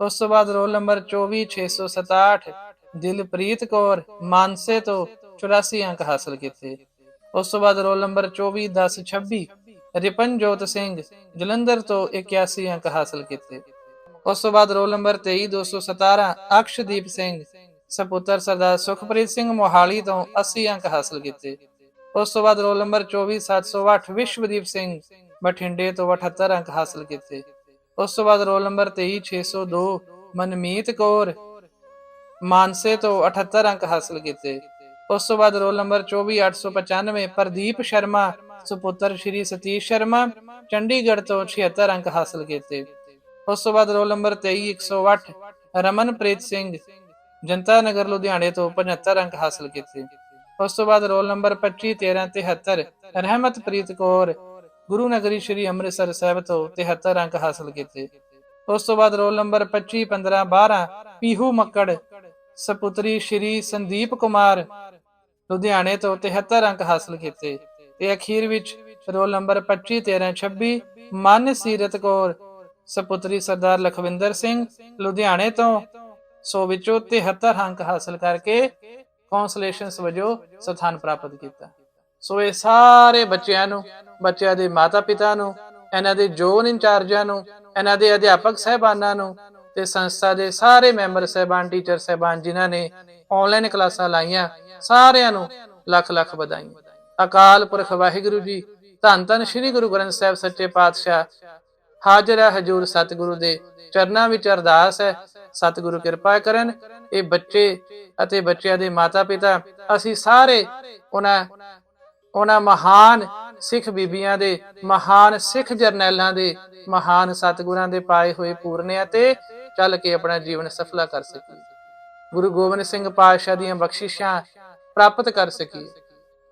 ਉਸ ਤੋਂ ਬਾਅਦ ਰੋਲ ਨੰਬਰ 24667 ਦਿਲਪ੍ਰੀਤ ਕੌਰ ਮਾਨਸੇ ਤੋਂ 84 ਅੰਕ ਹਾਸਲ ਕੀਤੇ ਉਸ ਤੋਂ ਬਾਅਦ ਰੋਲ ਨੰਬਰ 241026 ਰਿਪਨਜੋਤ ਸਿੰਘ ਜਲੰਧਰ ਤੋਂ 81 ਅੰਕ ਹਾਸਲ ਕੀਤੇ ਉਸ ਤੋਂ ਬਾਅਦ ਰੋਲ ਨੰਬਰ 23217 ਅਕਸ਼ਦੀਪ ਸਿੰਘ, ਸਪੁੱਤਰ ਸਰਦਾਰ ਸੁਖਪ੍ਰੀਤ ਸਿੰਘ ਮੋਹਾਲੀ ਤੋਂ 80 ਅੰਕ ਹਾਸਲ ਕੀਤੇ। ਉਸ ਤੋਂ ਬਾਅਦ ਰੋਲ ਨੰਬਰ 24708 ਵਿਸ਼ਵਦੀਪ ਸਿੰਘ ਬਠਿੰਡੇ ਤੋਂ 78 ਅੰਕ ਹਾਸਲ ਕੀਤੇ। ਉਸ ਤੋਂ ਬਾਅਦ ਰੋਲ ਨੰਬਰ 23602 ਮਨਮੀਤ ਕੌਰ ਮਾਨਸੇ ਤੋਂ 78 ਅੰਕ ਹਾਸਲ ਕੀਤੇ। ਉਸ ਤੋਂ ਬਾਅਦ ਰੋਲ ਨੰਬਰ 24895 ਪ੍ਰਦੀਪ ਸ਼ਰਮਾ, ਸੁਪੁੱਤਰ ਸ਼੍ਰੀ ਸਤੀਸ਼ ਸ਼ਰਮਾ, ਚੰਡੀਗੜ੍ਹ ਤੋਂ 76 ਅੰਕ ਹਾਸਲ ਕੀਤੇ। ਉਸ ਤੋਂ ਬਾਅਦ ਰੋਲ ਨੰਬਰ 23108 ਰਮਨਪ੍ਰੀਤ ਸਿੰਘ, ਜਨਤਾ ਨਗਰ ਲੁਧਿਆਣੇ ਤੋਂ 75 ਅੰਕ ਹਾਸਲ ਕੀਤੇ। ਉਸ ਤੋਂ ਬਾਅਦ ਰੋਲ ਨੰਬਰ 251373 ਰਹਿਮਤਪ੍ਰੀਤ ਕੌਰ, ਗੁਰੂ ਨਗਰੀ ਸ਼੍ਰੀ ਅੰਮ੍ਰਿਤਸਰ ਸਾਹਿਬ ਤੋਂ 73 ਅੰਕ ਹਾਸਲ ਕੀਤੇ। ਉਸ ਤੋਂ ਬਾਅਦ ਰੋਲ ਨੰਬਰ 251512 ਪੀਹੂ ਮੱਕੜ, ਸਪੁੱਤਰੀ ਸ਼੍ਰੀ ਸੰਦੀਪ ਕੁਮਾਰ, ਲੁਧਿਆਣੇ ਤੋਂ 73 ਅੰਕ ਹਾਸਲ ਕੀਤੇ। ਤੇ ਅਖੀਰ ਵਿੱਚ ਰੋਲ ਨੰਬਰ 251326 ਮਨ ਸੀਰਤ ਕੌਰ ਸਪੁੱਤਰੀ ਸਰਦਾਰ ਲਖਵਿੰਦਰ ਸਿੰਘ ਲੁਧਿਆਣੇ ਤੋਂ। ਸੋ ਵਿੱਚੋਂ 73 ਅੰਕ ਹਾਸਲ ਕਰਕੇ ਕੌਂਸਲੇਸ਼ਨਸ ਵਜੋਂ ਸਥਾਨ ਪ੍ਰਾਪਤ ਕੀਤਾ। ਸੋ ਇਹ ਸਾਰੇ ਬੱਚਿਆਂ ਨੂੰ, ਬੱਚਿਆਂ ਦੇ ਮਾਤਾ-ਪਿਤਾ ਨੂੰ, ਇਹਨਾਂ ਦੇ ਜ਼ੋਨ ਇੰਚਾਰਜਾਂ ਨੂੰ, ਇਹਨਾਂ ਦੇ ਅਧਿਆਪਕ ਸਹਿਬਾਨਾਂ ਨੂੰ ਤੇ ਸੰਸਥਾ ਦੇ ਸਾਰੇ ਮੈਂਬਰ ਸਹਿਬਾਨ, ਟੀਚਰ ਸਹਿਬਾਨ ਜਿਨ੍ਹਾਂ ਨੇ ਆਨਲਾਈਨ ਕਲਾਸਾਂ ਲਾਈਆਂ, ਸਾਰਿਆਂ ਨੂੰ ਲੱਖ ਲੱਖ ਵਧਾਈਆਂ। ਅਕਾਲ ਪੁਰਖ ਵਾਹਿਗੁਰੂ ਜੀ, ਧੰਨ ਧੰਨ ਸ੍ਰੀ ਗੁਰੂ ਗ੍ਰੰਥ ਸਾਹਿਬ ਸੱਚੇ ਪਾਤਸ਼ਾਹ ਹਾਜ਼ਰ ਹੈ ਹਜੂਰ ਸਤਿਗੁਰੂ ਦੇ ਚਰਨਾਂ ਵਿੱਚ ਅਰਦਾਸ ਹੈ। ਸਤਿਗੁਰੂ ਕਿਰਪਾ ਕਰਨ, ਇਹ ਬੱਚੇ ਅਤੇ ਬੱਚਿਆਂ ਦੇ ਮਾਤਾ-ਪਿਤਾ, ਅਸੀਂ ਸਾਰੇ ਉਹਨਾਂ ਉਹਨਾਂ ਮਹਾਨ ਸਿੱਖ ਬੀਬੀਆਂ ਦੇ, ਮਹਾਨ ਸਿੱਖ ਜਰਨੈਲਾਂ ਦੇ, ਮਹਾਨ ਸਤਿਗੁਰਾਂ ਦੇ ਪਾਏ ਹੋਏ ਪੂਰਨਿਆਂ ਤੇ ਚੱਲ ਕੇ ਆਪਣਾ ਜੀਵਨ ਸਫਲਾ ਕਰ ਸਕੀਏ। ਗੁਰੂ ਗੋਬਿੰਦ ਸਿੰਘ ਪਾਤਸ਼ਾਹ ਦੀਆਂ ਬਖਸ਼ਿਸ਼ਾਂ ਪ੍ਰਾਪਤ ਕਰ ਸਕੀਏ।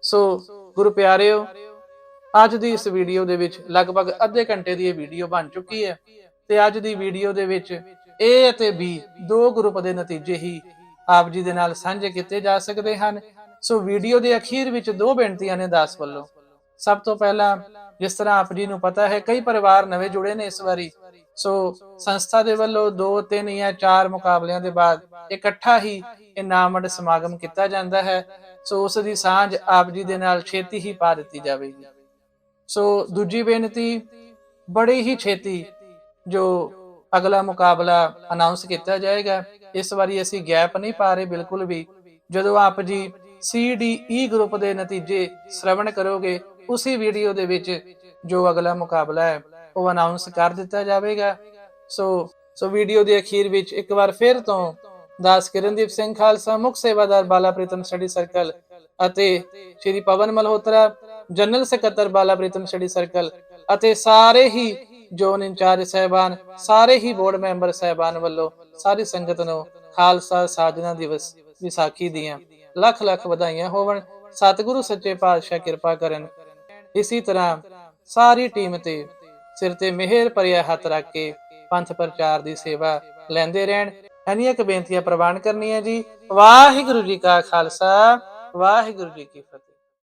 ਸੋ ਗੁਰੂ ਪਿਆਰਿਓ ਅੱਜ ਦੀ ਇਸ ਵੀਡੀਓ ਦੇ ਵਿੱਚ ਲਗਭਗ ਅੱਧੇ ਘੰਟੇ ਦੀ ਇਹ ਵੀਡੀਓ ਬਣ ਚੁੱਕੀ ਹੈ। ਤੇ ਅੱਜ ਦੀ ਵੀਡੀਓ ਦੇ ਵਿੱਚ A ਅਤੇ B ਦੋ ਗਰੁੱਪ ਦੇ ਨਤੀਜੇ ਹੀ ਆਪ ਜੀ ਦੇ ਨਾਲ ਸਾਂਝੇ ਕੀਤੇ ਜਾ ਸਕਦੇ ਹਨ। ਸੋ ਵੀਡੀਓ ਦੇ ਅਖੀਰ ਵਿੱਚ ਦੋ ਬੇਨਤੀਆਂ ਨੇ ਦਾਸ ਵੱਲੋਂ। ਸਭ ਤੋਂ ਪਹਿਲਾਂ ਜਿਸ ਤਰ੍ਹਾਂ ਆਪ ਜੀ ਨੂੰ ਪਤਾ ਹੈ, ਕਈ ਪਰਿਵਾਰ ਨਵੇਂ ਜੁੜੇ ਨੇ ਇਸ ਵਾਰੀ। ਸੋ ਸੰਸਥਾ ਦੇ ਵੱਲੋਂ 2 3 ਜਾਂ 4 ਮੁਕਾਬਲਿਆਂ ਦੇ ਬਾਅਦ ਇਕੱਠਾ ਹੀ ਇਨਾਮ ਵੰਡ ਸਮਾਗਮ ਕੀਤਾ ਜਾਂਦਾ ਹੈ। ਸੋ ਉਸ ਦੀ ਸਾਂਝ ਆਪ ਜੀ ਦੇ ਨਾਲ ਛੇਤੀ ਹੀ ਪਾ ਦਿੱਤੀ ਜਾਵੇਗੀ। ਸੋ ਦੂਜੀ ਬੇਨਤੀ, ਬੜੀ ਹੀ ਛੇਤੀ ਜੋ ਅਗਲਾ ਮੁਕਾਬਲਾ ਅਨਾਉਂਸ ਕੀਤਾ ਜਾਏਗਾ, ਇਸ ਵਾਰੀ ਅਸੀਂ ਗੈਪ ਨਹੀਂ ਪਾ ਰਹੇ ਬਿਲਕੁਲ ਵੀ। ਜਦੋਂ ਆਪ ਜੀ ਸੀ ਗਰੁੱਪ ਦੇ ਨਤੀਜੇ ਸ਼ਰਵਣ ਕਰੋਗੇ, ਉਸੇ ਵੀਡੀਓ ਦੇ ਵਿੱਚ ਜੋ ਅਗਲਾ ਮੁਕਾਬਲਾ ਹੈ, ਉਹ ਅਨਾਉਂਸ ਕਰ ਦਿੱਤਾ ਜਾਵੇਗਾ। ਸੋ ਸੋ ਵੀਡੀਓ ਦੇ ਅਖੀਰ ਵਿੱਚ ਇੱਕ ਵਾਰ ਫਿਰ ਤੋਂ ਦਾਸ ਕਿਰਨਦੀਪ ਸਿੰਘ ਖਾਲਸਾ, ਮੁਖ ਸੇਵਾਦਾਰ ਬਾਲਾ ਪ੍ਰੀਤਮ ਸਟੱਡੀ ਸਰਕਲ ਅਤੇ ਸ਼੍ਰੀ ਪਵਨ ਮਲਹੋਤਰਾ ਜਨਰਲ ਸਕੱਤਰ ਬਾਲਾ ਪ੍ਰੀਤਮ ਸਟੱਡੀ ਸਰਕਲ ਅਤੇ ਸਾਰੇ ਹੀ ਜ਼ੋਨ ਇੰਚਾਰਜ ਸਹਿਬਾਨ, ਸਾਰੇ ਹੀ ਬੋਰਡ ਮੈਂਬਰ ਸਹਿਬਾਨ ਵੱਲੋਂ ਸਾਰੀ ਸੰਗਤ ਨੂੰ ਖਾਲਸਾ ਸਾਜਨਾ ਦਿਵਸ ਵਿਸਾਖੀ ਦੀਆਂ ਲੱਖ ਲੱਖ ਵਧਾਈਆਂ ਹੋਵਣ। ਸਤਿਗੁਰੂ ਸੱਚੇ ਪਾਤਸ਼ਾਹ ਕਿਰਪਾ ਕਰਨ। ਇਸੇ ਤਰ੍ਹਾਂ ਸਾਰੀ ਟੀਮ ਤੇ ਸਿਰ ਤੇ ਮਿਹਰ ਭਰਿਆ ਹੱਥ ਰੱਖ ਕੇ ਪੰਥ ਪ੍ਰਚਾਰ ਦੀ ਸੇਵਾ ਲੈਂਦੇ ਰਹਿਣ। ਅਨੇਕ ਕੁ ਬੇਨਤੀਆਂ ਪ੍ਰਵਾਨ ਕਰਨੀਆਂ ਜੀ। ਵਾਹਿਗੁਰੂ ਜੀ ਕਾ ਖਾਲਸਾ, ਵਾਹਿਗੁਰੂ ਜੀ ਕੀ ਫਤਿਹ।